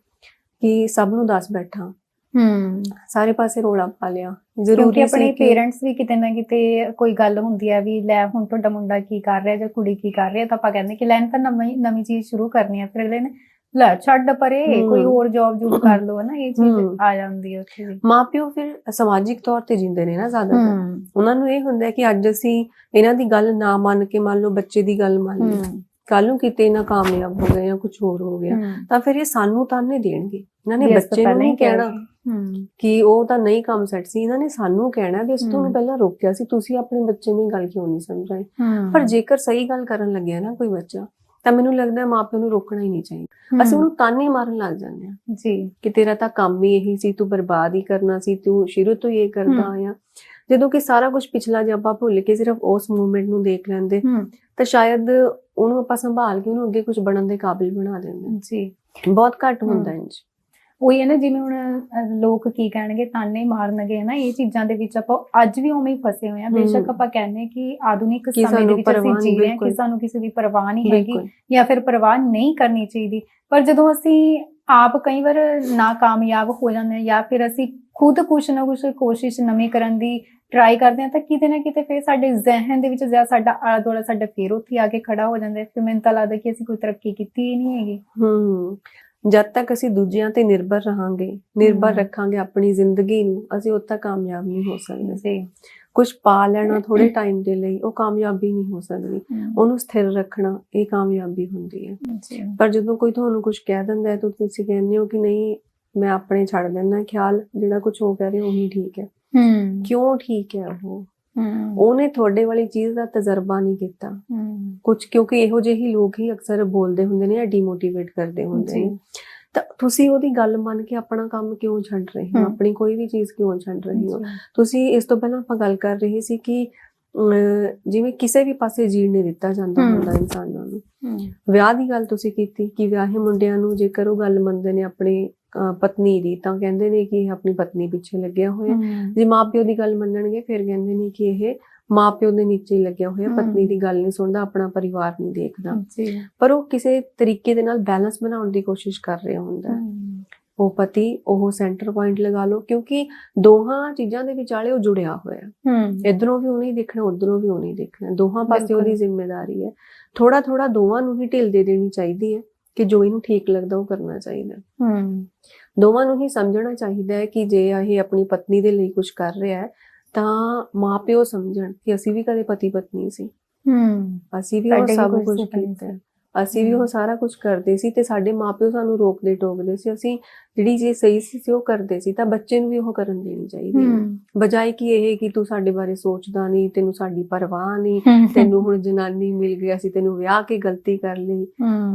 A: ਕਿ ਸਭ ਨੂੰ ਦੱਸ ਬੈਠਾ।
B: ਹਮ
A: ਸਾਰੇ ਪਾਸੇ ਰੋਲਾ ਪਾ ਲਿਆ। ਜ਼ਰੂਰੀ
B: ਆਪਣੇ
A: ਸੀ ਕਿ
B: ਪੇਰੈਂਟਸ ਵੀ ਕਿਤੇ ਨਾ ਕਿਤੇ ਕੋਈ ਗੱਲ ਹੁੰਦੀ ਹੈ ਵੀ ਲੈ ਹੁਣ ਤੁਹਾਡਾ ਮੁੰਡਾ ਕੀ ਕਰ ਰਿਹਾ ਜਾਂ ਕੁੜੀ ਕੀ ਕਰ ਰਹੀ ਹੈ ਤਾਂ ਆਪਾਂ ਕਹਿੰਦੇ ਕਿ ਲੈਣ ਤਾਂ ਨਵੀਂ ਨਵੀਂ ਚੀਜ਼ ਸ਼ੁਰੂ ਕਰਨੀ ਹੈ ਫਿਰ ਅਗਲੇ ਨੇ ਲੈ ਛੱਡ ਪਰੇ। ਕੋਈ ਹੋਰ ਜੌਬ ਜੂਬ ਕਰ ਲਓ ਨਾ ਇਹ ਚੀਜ਼। ਆ ਜਾਂਦੀ ਹੈ ਉੱਥੇ ਵੀ।
A: ਮਾਪਿਓ ਫਿਰ ਸਮਾਜਿਕ ਤੌਰ ਤੇ ਜਿੰਦੇ ਨੇ ਨਾ ਜ਼ਿਆਦਾਤਰ।
B: ਹਮ
A: ਉਹਨਾਂ ਨੂੰ ਇਹ ਹੁੰਦਾ ਹੈ ਕਿ ਅੱਜ ਅਸੀਂ ਇਹਨਾਂ ਦੀ ਗੱਲ ਨਾ ਮੰਨ ਕੇ ਮੰਨ ਲਓ ਬੱਚੇ ਦੀ ਗੱਲ ਮੰਨ ਲਈ ਕੱਲ ਨੂੰ ਕਿਤੇ ਨਾ ਕਾਮਯਾਬ ਹੋ ਗਏ ਜਾਂ ਕੁਝ ਹੋਰ ਹੋ ਗਿਆ ਤਾਂ ਫਿਰ ਇਹ ਸਾਨੂੰ ਤਾਨੇ ਦੇਣਗੇ। ਇਹਨਾਂ ਨੇ ਬੱਚੇ ਨੂੰ ਨਹੀਂ
B: ਕਿਹਾ
A: ਕਹਿਣਾ ਕਿ ਉਹ ਤਾਂ ਨਹੀਂ ਕੰਮ ਸੈੱਟ ਸੀ ਇਹਨਾਂ ਨੇ ਸਾਨੂੰ ਕਹਿਣਾ ਵੀ ਅਸੀਂ ਤੁਹਾਨੂੰ। ਪਹਿਲਾਂ ਰੋਕਿਆ ਸੀ ਤੁਸੀਂ ਆਪਣੇ ਬੱਚੇ ਨੂੰ ਗੱਲ ਕਿਉਂ ਨਹੀਂ ਸਮਝਾਈ ਪਰ ਜੇਕਰ ਸਹੀ ਗੱਲ ਕਰਨ ਲੱਗਿਆ ਨਾ ਕੋਈ ਬੱਚਾ ਤਾਂ ਮੈਨੂੰ ਲੱਗਦਾ ਹੈ ਮਾਪਿਆਂ ਨੂੰ ਰੋਕਣਾ ਹੀ ਨਹੀਂ ਚਾਹੀਦਾ। ਅਸੀਂ ਉਹਨੂੰ ਤਾਨੇ ਮਾਰਨ ਲੱਗ ਜਾਂਦੇ ਹਾਂ।
B: ਜੀ।
A: ਕਿ ਤੇਰਾ ਤਾਂ ਕੰਮ ਹੀ ਇਹੀ ਸੀ ਤੂੰ ਬਰਬਾਦ ਹੀ ਕਰਨਾ ਸੀ ਤੂੰ ਸ਼ੁਰੂ ਤੋਂ ਹੀ ਇਹ ਕਰਦਾ। ਆਇਆ। ਜਦੋਂ ਕਿ ਸਾਰਾ ਕੁਝ ਪਿਛਲਾ ਜੇ ਆਪਾਂ ਭੁੱਲ ਕੇ ਸਿਰਫ ਉਸ ਮੂਵਮੈਂਟ ਨੂੰ ਦੇਖ ਲੈਂਦੇ ਤਾਂ ਸ਼ਾਇਦ ਉਹਨੂੰ ਆਪਾਂ ਸੰਭਾਲ ਕੇ ਉਹਨੂੰ ਅੱਗੇ ਕੁਝ ਬਣਨ ਦੇ ਕਾਬਿਲ ਬਣਾ ਦਿੰਦੇ
B: ਜੀ।
A: ਬਹੁਤ ਘੱਟ ਹੁੰਦਾ ਇੰਜ
B: ਉਹੀ ਹੈ ਨਾ ਜਿਵੇਂ ਹੁਣ ਲੋਕ ਕੀ ਕਹਿਣਗੇ ਤਾਨੇ ਮਾਰਨਗੇ ਨਾ ਇਹ ਚੀਜ਼ਾਂ ਦੇ ਵਿੱਚ ਆਪਾਂ ਅੱਜ ਵੀ ਉਵੇਂ ਹੀ ਫਸੇ ਹੋਏ ਆ ਬੇਸ਼ੱਕ। ਆਪਾਂ ਕਹਿੰਦੇ ਕਿ ਆਧੁਨਿਕ ਸਮੇਂ ਦੇ ਵਿੱਚ ਅਸੀਂ ਜੀ ਰਹੇ ਹਾਂ ਕਿ। ਸਾਨੂੰ ਕਿਸੇ ਦੀ ਪਰਵਾਹ ਨਹੀਂ ਹੈਗੀ ਜਾਂ ਫਿਰ ਪਰਵਾਹ ਨਹੀਂ ਕਰਨੀ ਚਾਹੀਦੀ। ਪਰ ਜਦੋਂ ਅਸੀਂ ਆਪ ਕਈ ਵਾਰ ਨਾਕਾਮਯਾਬ ਹੋ ਜਾਂਦੇ ਹਾਂ ਜਾਂ ਫਿਰ ਅਸੀਂ ਖੁਦ ਕੁਛ ਨਾ ਕੁਛ ਕੋਸ਼ਿਸ਼ ਨਵੀਂ ਕਰਨ ਦੀ ਟਰਾਈ ਕਰਦੇ ਹਾਂ ਤਾਂ ਕਿਤੇ ਨਾ ਕਿਤੇ ਫਿਰ ਸਾਡੇ ਜ਼ਿਹਨ ਦੇ ਵਿੱਚ ਜਾਂ ਸਾਡਾ ਆਲਾ ਦੁਆਲਾ ਸਾਡਾ ਫੇਰ ਉੱਥੇ ਆ ਕੇ ਖੜਾ ਹੋ ਜਾਂਦਾ ਹੈ। ਫਿਰ ਮੈਨੂੰ ਤਾਂ ਲੱਗਦਾ ਕਿ ਅਸੀਂ ਕੋਈ ਤਰੱਕੀ ਕੀਤੀ ਹੀ ਨਹੀਂ ਹੈਗੀ।
A: ਹੂੰ। ਜਦ ਤੱਕ ਅਸੀਂ ਦੂਜਿਆਂ ਤੇ ਨਿਰਭਰ ਰਹਾਂਗੇ ਨਿਰਭਰ। ਰੱਖਾਂਗੇ ਆਪਣੀ ਜ਼ਿੰਦਗੀ ਨੂੰ ਅਸੀਂ ਉਦ ਤੱਕ ਕਾਮਯਾਬ ਨਹੀਂ ਹੋ ਸਕਦੇ।
B: ਜੀ।
A: ਕੁਝ ਪਾ ਲੈਣਾ ਥੋੜੇ ਟਾਈਮ ਦੇ ਲਈ ਉਹ ਕਾਮਯਾਬੀ ਨਹੀਂ ਹੋ ਸਕਦੀ। ਉਹਨੂੰ ਸਥਿਰ ਰੱਖਣਾ ਇਹ ਕਾਮਯਾਬੀ ਹੁੰਦੀ ਹੈ। ਪਰ ਜਦੋਂ ਕੋਈ ਤੁਹਾਨੂੰ ਕੁਝ ਕਹਿ ਦਿੰਦਾ ਹੈ ਤਾਂ ਤੁਸੀਂ ਕਹਿੰਦੇ ਹੋ ਕਿ ਨਹੀਂ ਮੈਂ ਆਪਣੇ ਛੱਡ ਦਿੰਦਾ ਖਿਆਲ ਜਿਹੜਾ ਕੁਝ ਹੋ ਕਹਿ ਰਹੇ ਉਹੀ ਠੀਕ ਹੈ।
B: ਹੂੰ।
A: ਕਿਉਂ ਠੀਕ ਹੈ ਉਹ? ਉਹਨੇ ਤੁਹਾਡੇ ਵਾਲੀ ਚੀਜ਼ ਦਾ ਤਜਰਬਾ ਨਹੀਂ ਕੀਤਾ। ਕੁਝ ਕਿਉਂਕਿ ਇਹੋ ਜਿਹੇ ਹੀ ਲੋਕ ਹੀ ਅਕਸਰ ਬੋਲਦੇ ਹੁੰਦੇ ਨੇ ਜਾਂ ਡੀਮੋਟੀਵੇਟ ਕਰਦੇ ਹੁੰਦੇ ਨੇ। ਤਾਂ ਤੁਸੀਂ ਉਹਦੀ ਗੱਲ ਮੰਨ ਕੇ ਆਪਣਾ ਕੰਮ ਕਿਉਂ ਛੱਡ ਰਹੇ ਹੋ। ਆਪਣੀ ਕੋਈ ਵੀ ਚੀਜ਼ ਕਿਉਂ ਛੱਡ ਰਹੇ ਹੋ। ਤੁਸੀਂ ਇਸ ਤੋਂ ਪਹਿਲਾਂ ਆਪਾਂ ਗੱਲ ਕਰ ਰਹੇ ਸੀ ਕਿ ਜਿਵੇਂ ਕਿਸੇ ਵੀ ਪਾਸੇ ਜੀਣ ਨਹੀਂ ਦਿੱਤਾ ਜਾਂਦਾ। ਹੁੰਦਾ ਇਨਸਾਨਾਂ ਨੂੰ। ਵਿਆਹ ਦੀ ਗੱਲ ਤੁਸੀਂ ਕੀਤੀ ਕਿ ਵਿਆਹੇ ਮੁੰਡਿਆਂ ਨੂੰ ਜੇਕਰ ਉਹ ਗੱਲ ਮੰਨਦੇ ਨੇ ਆਪਣੀ ਪਤਨੀ ਦੀ ਤਾਂ ਕਹਿੰਦੇ ਨੇ ਕਿ ਇਹ ਆਪਣੀ ਪਤਨੀ ਪਿੱਛੇ ਲੱਗਿਆ ਹੋਇਆ। ਜੇ ਮਾਪਿਓ ਦੀ ਗੱਲ ਮੰਨਣਗੇ ਫਿਰ ਕਹਿੰਦੇ ਨੇ ਕਿ ਇਹ ਮਾਪਿਓ ਦੇ ਨੀਚੇ ਹੀ ਲੱਗਿਆ ਹੋਇਆ। ਪਤਨੀ ਦੀ ਗੱਲ ਨਹੀਂ ਸੁਣਦਾ ਆਪਣਾ ਪਰਿਵਾਰ ਨਹੀਂ ਦੇਖਦਾ। ਪਰ ਉਹ ਕਿਸੇ ਤਰੀਕੇ ਦੇ ਨਾਲ ਬੈਲੈਂਸ ਬਣਾਉਣ ਦੀ ਕੋਸ਼ਿਸ਼ ਕਰ ਰਿਹਾ ਹੁੰਦਾ। ਉਹ ਪਤੀ ਉਹ ਸੈਂਟਰ ਪੁਆਇੰਟ ਲਗਾ ਲਓ ਕਿਉਂਕਿ ਦੋਹਾਂ ਚੀਜ਼ਾਂ ਦੇ ਵਿਚਾਲੇ ਉਹ ਜੁੜਿਆ ਹੋਇਆ। ਇਧਰੋਂ ਵੀ ਉਹਨੇ ਦੇਖਣਾ ਉਧਰੋਂ ਵੀ ਉਹਨੇ ਦੇਖਣਾ। ਦੋਹਾਂ ਪਾਸੇ। ਉਹਦੀ ਜ਼ਿੰਮੇਵਾਰੀ ਹੈ। ਥੋੜਾ ਥੋੜਾ ਦੋਵਾਂ ਨੂੰ ਹੀ ਢਿੱਲ ਦੇ ਦੇਣੀ ਚਾਹੀਦੀ ਹੈ। ਕਿ ਜੋ ਇਹਨੂੰ ਠੀਕ ਲੱਗਦਾ ਉਹ ਕਰਨਾ ਚਾਹੀਦਾ ਹੈ। ਦੋਵਾਂ ਨੂੰ ਹੀ ਸਮਝਣਾ ਚਾਹੀਦਾ ਹੈ ਕਿ ਜੇ ਇਹ ਆਪਣੀ ਪਤਨੀ ਦੇ ਲਈ ਕੁਝ ਕਰ ਰਿਹਾ ਹੈ ਤਾਂ ਮਾਪਿਓ ਸਮਝਣ ਕਿ ਅਸੀਂ ਵੀ ਕਦੇ ਪਤੀ ਪਤਨੀ ਸੀ
B: ਹੂੰ
A: ਅਸੀਂ ਵੀ ਉਹ ਸਭ
B: ਕੁਝ
A: ਕੀਤਾ। ਅਸੀਂ ਵੀ ਉਹ। ਸਾਰਾ ਕੁਝ ਕਰਦੇ ਸੀ ਤੇ ਸਾਡੇ ਮਾਪਿਓ ਸਾਨੂੰ ਰੋਕਦੇ ਟੋਕਦੇ ਸੀ। ਅਸੀਂ ਜਿਹੜੀ ਚੀਜ਼ ਸਹੀ ਸੀ ਉਹ ਕਰਦੇ ਸੀ ਤਾਂ ਬੱਚੇ ਨੂੰ ਵੀ ਉਹ ਕਰਨ ਦੇਣੀ ਚਾਹੀਦੀ ਹੈ। ਬਜਾਏ ਕਿ ਇਹ ਕਿ ਤੂੰ ਸਾਡੇ ਬਾਰੇ ਸੋਚਦਾ ਨਹੀਂ ਤੈਨੂੰ ਸਾਡੀ ਪਰਵਾਹ ਨਹੀਂ ਤੈਨੂੰ ਹੁਣ ਜਨਾਨੀ ਮਿਲ ਗਈ ਅਸੀਂ ਤੈਨੂੰ ਵਿਆਹ ਕੇ ਗਲਤੀ ਕਰ ਲਈ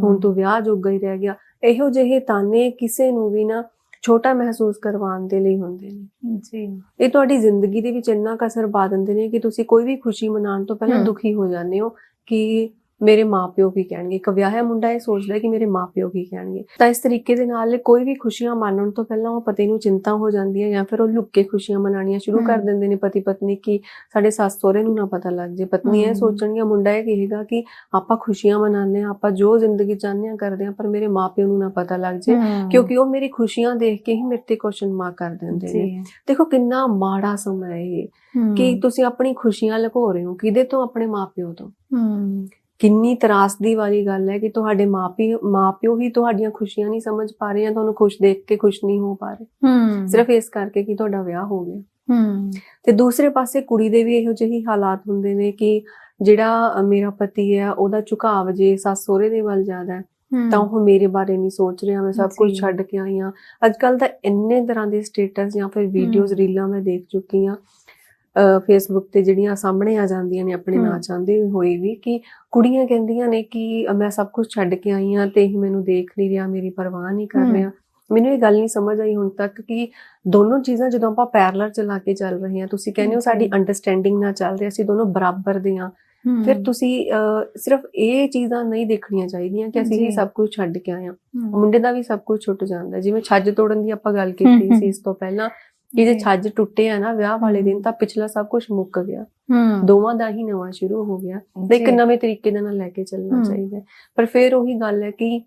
A: ਹੁਣ ਤੂੰ ਵਿਆਹ ਜੋਗਾ ਹੀ ਰਹਿ ਗਿਆ। ਇਹੋ ਜਿਹੇ ਤਾਨੇ ਕਿਸੇ ਨੂੰ ਵੀ ਨਾ ਛੋਟਾ ਮਹਿਸੂਸ ਕਰਵਾਉਣ ਦੇ ਲਈ ਹੁੰਦੇ ਨੇ।
B: ਜੀ।
A: ਇਹ ਤੁਹਾਡੀ ਜ਼ਿੰਦਗੀ ਦੇ ਵਿੱਚ ਇੰਨਾ ਕੁ ਅਸਰ ਪਾ ਦਿੰਦੇ ਨੇ ਕਿ ਤੁਸੀਂ ਕੋਈ ਵੀ ਖੁਸ਼ੀ ਮਨਾਉਣ ਤੋਂ ਪਹਿਲਾਂ। ਦੁਖੀ ਹੋ ਜਾਂਦੇ ਹੋ ਕਿ ਮੇਰੇ ਮਾਪਿਓ ਕੀ ਕਹਿਣਗੇ। ਇੱਕ ਵਿਆਹਿਆ ਮੁੰਡਾ ਇਹ ਸੋਚਦਾ ਕਿ ਮੇਰੇ ਮਾਪਿਓ ਕੀ ਕਹਿਣਗੇ। ਤਾਂ ਇਸ ਤਰੀਕੇ ਦੇ ਨਾਲ ਕੋਈ ਵੀ ਖੁਸ਼ੀਆਂ ਮਾਣਨ ਤੋਂ ਪਹਿਲਾਂ ਉਹ ਪਤੀ ਨੂੰ ਚਿੰਤਾ ਹੋ ਜਾਂਦੀ ਹੈ ਜਾਂ ਫਿਰ ਉਹ ਲੁੱਕ ਕੇ ਖੁਸ਼ੀਆਂ ਮਨਾਉਣੀਆਂ ਸ਼ੁਰੂ ਕਰ। ਦਿੰਦੇ ਨੇ ਪਤੀ ਪਤਨੀ ਕਿ ਸਾਡੇ ਸੱਸ ਸਹੁਰੇ ਨੂੰ ਨਾ ਪਤਾ ਲੱਗ ਜੇ। ਪਤਨੀ ਇਹ
B: ਹਮ।
A: ਸੋਚਣਗੀ ਮੁੰਡਾ ਇਹ ਕਹੇਗਾ ਕਿ ਆਪਾਂ ਖੁਸ਼ੀਆਂ ਮਨਾਉਂਦੇ ਹਾਂ ਆਪਾਂ ਜੋ ਜ਼ਿੰਦਗੀ ਚਾਹੁੰਦੇ ਹਾਂ ਕਰਦੇ ਹਾਂ ਪਰ ਮੇਰੇ ਮਾਪਿਓ ਨੂੰ ਨਾ ਪਤਾ ਲੱਗ ਜੇ। ਕਿਉਂਕਿ ਉਹ ਮੇਰੀ ਖੁਸ਼ੀਆਂ ਦੇਖ ਕੇ ਹੀ ਮੇਰੇ ਤੇ ਕੁਐਸਚਨ ਮਾਰਕ ਕਰ ਦਿੰਦੇ ਨੇ। ਦੇਖੋ ਕਿੰਨਾ ਮਾੜਾ ਸਮਾਂ ਹੈ ਇਹ ਕਿ ਤੁਸੀਂ ਆਪਣੀ ਖੁਸ਼ੀਆਂ ਲੁਕੋ ਰਹੇ ਹੋ। ਕਿਹਦੇ ਤੋਂ? ਆਪਣੇ ਮਾਪਿਓ ਤੋਂ। ਕਿੰਨੀ ਤਰਾਸਦੀ ਵਾਲੀ ਗੱਲ ਹੈ ਕਿ ਤੁਹਾਡੇ ਮਾਪਿਓ ਮਾਪਿਓ ਹੀ ਤੁਹਾਡੀਆਂ ਖੁਸ਼ੀਆਂ ਨਹੀਂ ਸਮਝ ਪਾ ਰਹੇ ਜਾਂ ਤੁਹਾਨੂੰ ਖੁਸ਼ ਦੇਖ ਕੇ ਖੁਸ਼ ਨਹੀਂ ਹੋ ਪਾ ਰਹੇ?
B: ਹੂੰ।
A: ਸਿਰਫ ਇਸ ਕਰਕੇ ਕਿ ਤੁਹਾਡਾ ਵਿਆਹ ਹੋ ਗਿਆ।
B: ਹੂੰ।
A: ਤੇ ਦੂਸਰੇ ਪਾਸੇ ਕੁੜੀ ਦੇ ਵੀ ਇਹੋ ਜਿਹੇ ਹਾਲਾਤ ਹੁੰਦੇ ਨੇ ਕਿ ਜਿਹੜਾ ਮੇਰਾ ਪਤੀ ਹੈ ਉਹਦਾ ਝੁਕਾਵ ਜੇ ਸੱਸ ਸਹੁਰੇ ਦੇ ਵੱਲ ਜ਼ਿਆਦਾ ਹੈ ਤਾਂ ਉਹ ਮੇਰੇ ਬਾਰੇ ਨਹੀਂ ਸੋਚ ਰਿਹਾ। ਮੈਂ ਸਭ ਕੁਝ। ਛੱਡ ਕੇ ਆਈ ਹਾਂ। ਅੱਜ ਕੱਲ ਤਾਂ ਇੰਨੇ ਤਰ੍ਹਾਂ ਦੇ ਸਟੇਟਸ ਜਾਂ ਫਿਰ ਵੀਡੀਓਜ਼। ਰੀਲਾਂ ਮੈਂ ਦੇਖ ਚੁੱਕੀ ਹਾਂ ਫੇਸਬੁੱਕ ਤੇ ਜਿਹੜੀਆਂ ਸਾਹਮਣੇ ਆ ਜਾਂਦੀਆਂ ਨੇ ਆਪਣੇ। ਨਾ ਚਾਹੁੰਦੇ ਹੋਏ ਵੀ ਕਿ ਕੁੜੀਆਂ ਕਹਿੰਦੀਆਂ ਨੇ ਕਿ ਮੈਂ ਸਭ ਕੁਝ ਛੱਡ ਕੇ ਆਈ ਹਾਂ ਤੇ ਇਹ ਮੈਨੂੰ ਦੇਖ ਨਹੀਂ ਰਿਹਾ ਮੇਰੀ ਪਰਵਾਹ ਨਹੀਂ ਕਰ। ਰਿਹਾ ਮੈਨੂੰ ਇਹ ਗੱਲ ਨਹੀਂ ਸਮਝ ਆਈ ਹੁਣ ਤੱਕ ਕਿ ਦੋਨੋਂ ਚੀਜ਼ਾਂ ਜਦੋਂ ਆਪਾਂ ਪੈਰਲਰ ਚਲਾ ਕੇ ਚੱਲ ਰਹੇ ਹਾਂ ਤੁਸੀਂ ਕਹਿੰਦੇ ਹੋ ਸਾਡੀ। ਅੰਡਰਸਟੈਂਡਿੰਗ ਨਾਲ ਚੱਲ ਰਹੀ ਅਸੀਂ ਦੋਨੋਂ ਬਰਾਬਰ ਦੇ ਹਾਂ ਫਿਰ ਤੁਸੀਂ ਸਿਰਫ ਇਹ ਚੀਜ਼ਾਂ ਨਹੀਂ ਦੇਖਣੀਆਂ ਚਾਹੀਦੀਆਂ ਕਿ ਅਸੀਂ। ਇਹ ਸਭ ਕੁਝ ਛੱਡ ਕੇ ਆਏ ਹਾਂ
B: ਹੂੰ
A: ਮੁੰਡੇ ਦਾ ਵੀ ਸਭ ਕੁਝ ਛੁੱਟ ਜਾਂਦਾ ਹੈ। ਜਿਵੇਂ ਛੱਜ ਤੋੜਨ ਦੀ ਆਪਾਂ ਗੱਲ ਕੀਤੀ ਸੀ ਇਸ ਤੋਂ ਪਹਿਲਾਂ ਕਿ ਜੇ
B: ਜੀ।
A: ਛੱਜ ਟੁੱਟੇ ਆ ਨਾ ਵਿਆਹ ਵਾਲੇ। ਦਿਨ ਤਾਂ ਪਿਛਲਾ ਸਭ ਕੁਝ ਮੁੱਕ ਗਿਆ
B: ਹੂੰ
A: ਦੋਵਾਂ ਦਾ ਹੀ ਨਵਾਂ ਸ਼ੁਰੂ ਹੋ ਗਿਆ ਤੇ ਇੱਕ। ਨਵੇਂ ਤਰੀਕੇ ਦੇ ਨਾਲ ਲੈ ਕੇ ਚੱਲਣਾ। ਚਾਹੀਦਾ। ਪਰ ਫਿਰ ਉਹੀ ਗੱਲ ਹੈ ਕਿ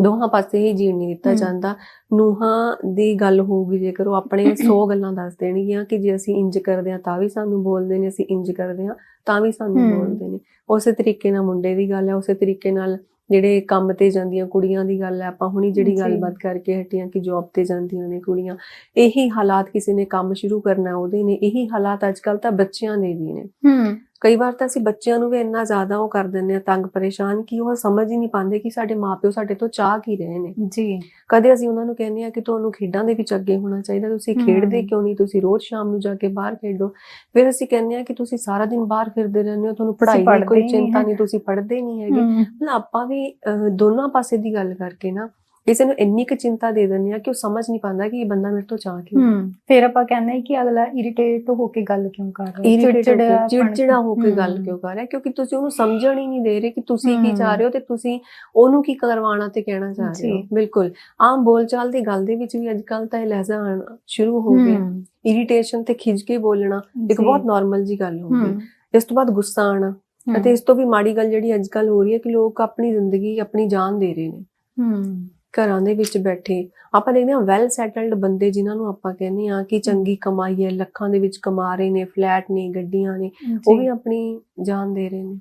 A: ਦੋਹਾਂ ਪਾਸੇ ਹੀ ਜੀਣ ਨਹੀਂ ਦਿੱਤਾ। ਜਾਂਦਾ ਨੂਹਾਂ ਦੀ ਗੱਲ ਹੋਊਗੀ ਜੇਕਰ ਉਹ ਆਪਣੇ 100 ਗੱਲਾਂ ਦੱਸ ਦੇਣਗੀਆਂ ਕਿ ਜੇ ਅਸੀਂ ਇੰਜ ਕਰਦੇ ਹਾਂ ਤਾਂ ਵੀ ਸਾਨੂੰ ਬੋਲਦੇ ਨੇ ਅਸੀਂ ਇੰਜ ਕਰਦੇ ਹਾਂ ਤਾਂ ਵੀ ਸਾਨੂੰ। ਬੋਲਦੇ ਨੇ ਉਸੇ ਤਰੀਕੇ ਨਾਲ ਮੁੰਡੇ ਦੀ ਗੱਲ ਹੈ ਉਸੇ ਤਰੀਕੇ ਨਾਲ ਜਿਹੜੇ ਕੰਮ ਤੇ ਜਾਂਦੀਆਂ ਕੁੜੀਆਂ ਦੀ ਗੱਲ ਹੈ ਆਪਾਂ ਹੁਣੀ ਜਿਹੜੀ। ਗੱਲਬਾਤ ਕਰਕੇ ਹਟੀਆਂ ਕਿ ਜੌਬ ਤੇ ਜਾਂਦੀਆਂ ਨੇ ਕੁੜੀਆਂ ਇਹੀ ਹਾਲਾਤ ਕਿਸੇ ਨੇ ਕੰਮ ਸ਼ੁਰੂ ਕਰਨਾ ਉਹਦੇ ਨੇ ਇਹੀ ਹਾਲਾਤ ਅੱਜ ਕੱਲ ਤਾਂ ਬੱਚਿਆਂ ਦੇ ਵੀ ਨੇ
B: ਹੂੰ
A: ਕਈ ਵਾਰ ਤਾਂ ਅਸੀਂ ਬੱਚਿਆਂ ਨੂੰ ਵੀ ਇੰਨਾ ਜ਼ਿਆਦਾ ਉਹ ਕਰ ਦਿੰਦੇ ਆ ਤੰਗ ਪਰੇਸ਼ਾਨ ਕਿ ਉਹ ਸਮਝ ਹੀ ਨਹੀਂ ਪਾਉਂਦੇ ਕਿ ਸਾਡੇ ਮਾਪਿਓ ਸਾਡੇ ਤੋਂ ਚਾਹ ਕੀ ਰਹੇ ਨੇ।
B: ਜੀ।
A: ਕਦੇ ਅਸੀਂ ਉਹਨਾਂ ਨੂੰ ਕਹਿੰਦੇ ਆ ਕਿ ਤੁਹਾਨੂੰ ਖੇਡਾਂ ਦੇ ਵਿੱਚ ਅੱਗੇ ਹੋਣਾ ਚਾਹੀਦਾ ਤੁਸੀਂ। ਖੇਡਦੇ ਕਿਉਂ ਨਹੀਂ ਤੁਸੀਂ ਰੋਜ਼ ਸ਼ਾਮ ਨੂੰ ਜਾ ਕੇ ਬਾਹਰ ਖੇਡੋ। ਫਿਰ ਅਸੀਂ ਕਹਿੰਦੇ ਆ ਕਿ ਤੁਸੀਂ ਸਾਰਾ ਦਿਨ ਬਾਹਰ ਫਿਰਦੇ ਰਹਿੰਦੇ ਹੋ ਤੁਹਾਨੂੰ ਪੜ੍ਹਾਈ ਦੀ ਕੋਈ ਚਿੰਤਾ। ਨਹੀਂ। ਤੁਸੀਂ ਪੜ੍ਹਦੇ ਨਹੀਂ ਹੈਗੇ। ਮਤਲਬ ਆਪਾਂ ਵੀ ਦੋਨਾਂ ਪਾਸੇ ਦੀ ਗੱਲ ਕਰਕੇ ਨਾ ਕਿਸੇ ਨੂੰ ਇੰਨੀ ਕੁ ਚਿੰਤਾ ਦੇ ਦਿੰਦੇ ਆ ਕਿ ਉਹ ਸਮਝ ਨਹੀਂ ਪਾਉਂਦਾ ਕਿ ਇਹ ਬੰਦਾ ਮੇਰੇ ਤੋਂ ਚਾਹ
B: ਹੂੰ ਫਿਰ ਆਪਾਂ ਕਹਿੰਦੇ ਹਾਂ ਕਿ ਅਗਲਾ ਇਰੀਟੇਟ ਹੋ ਕੇ ਗੱਲ ਕਿਉਂ ਕਰ ਰਿਹਾ
A: ਕੇ,
B: ਚਿੜਚਿੜਾ
A: ਚਿੜਚਿੜਾ ਹੋ ਕੇ ਗੱਲ। ਕਿਉਂ ਕਰ ਰਿਹਾ ਕਿਉਂਕਿ ਤੁਸੀਂ ਉਹਨੂੰ ਸਮਝਣ ਹੀ ਨਹੀਂ ਦੇ ਰਹੇ ਕਿ ਤੁਸੀਂ ਕੀ। ਚਾਹ ਰਹੇ ਹੋ ਤੇ ਤੁਸੀਂ ਉਹਨੂੰ ਕੀ ਕਰਵਾਉਣਾ ਤੇ ਕਹਿਣਾ ਚਾਹ ਰਹੇ ਹੋ। ਬਿਲਕੁਲ ਆਮ ਬੋਲਚਾਲ ਦੀ ਗੱਲ ਦੇ ਵਿੱਚ ਵੀ ਅੱਜ ਕੱਲ ਤਾਂ ਇਹ ਲਹਿਜ਼ਾ ਆਉਣਾ ਸ਼ੁਰੂ ਹੋ ਗਿਆ ਇਰੀਟੇਸ਼ਨ ਤੇ ਖਿੱਚ ਕੇ ਬੋਲਣਾ ਇੱਕ। ਬਹੁਤ ਨਾਰਮਲ ਜੀ ਗੱਲ ਹੋ ਗਈ ਇਸ ਤੋਂ ਬਾਅਦ ਗੁੱਸਾ ਆਣਾ ਅਤੇ ਇਸ ਤੋਂ ਵੀ ਮਾੜੀ ਗੱਲ ਜਿਹੜੀ ਅੱਜ ਕੱਲ ਹੋ ਰਹੀ ਹੈ ਕਿ ਲੋਕ ਆਪਣੀ ਜ਼ਿੰਦਗੀ ਆਪਣੀ ਜਾਨ ਦੇ ਰਹੇ ਨੇ
B: ਹੂੰ
A: ਘਰਾਂ ਦੇ ਵਿੱਚ ਬੈਠੇ। ਆਪਾਂ ਦੇਖਦੇ ਹਾਂ ਵੈਲ ਸੈਟਲਡ ਬੰਦੇ ਜਿਨ੍ਹਾਂ ਨੂੰ ਆਪਾਂ ਕਹਿੰਦੇ ਆ ਕਿ ਚੰਗੀ ਕਮਾਈ ਹੈ ਲੱਖਾਂ ਦੇ ਵਿੱਚ ਕਮਾ ਰਹੇ ਨੇ ਫਲੈਟ ਨੇ ਗੱਡੀਆਂ ਨੇ ਉਹ ਵੀ ਆਪਣੀ ਜਾਨ ਦੇ ਰਹੇ ਨੇ।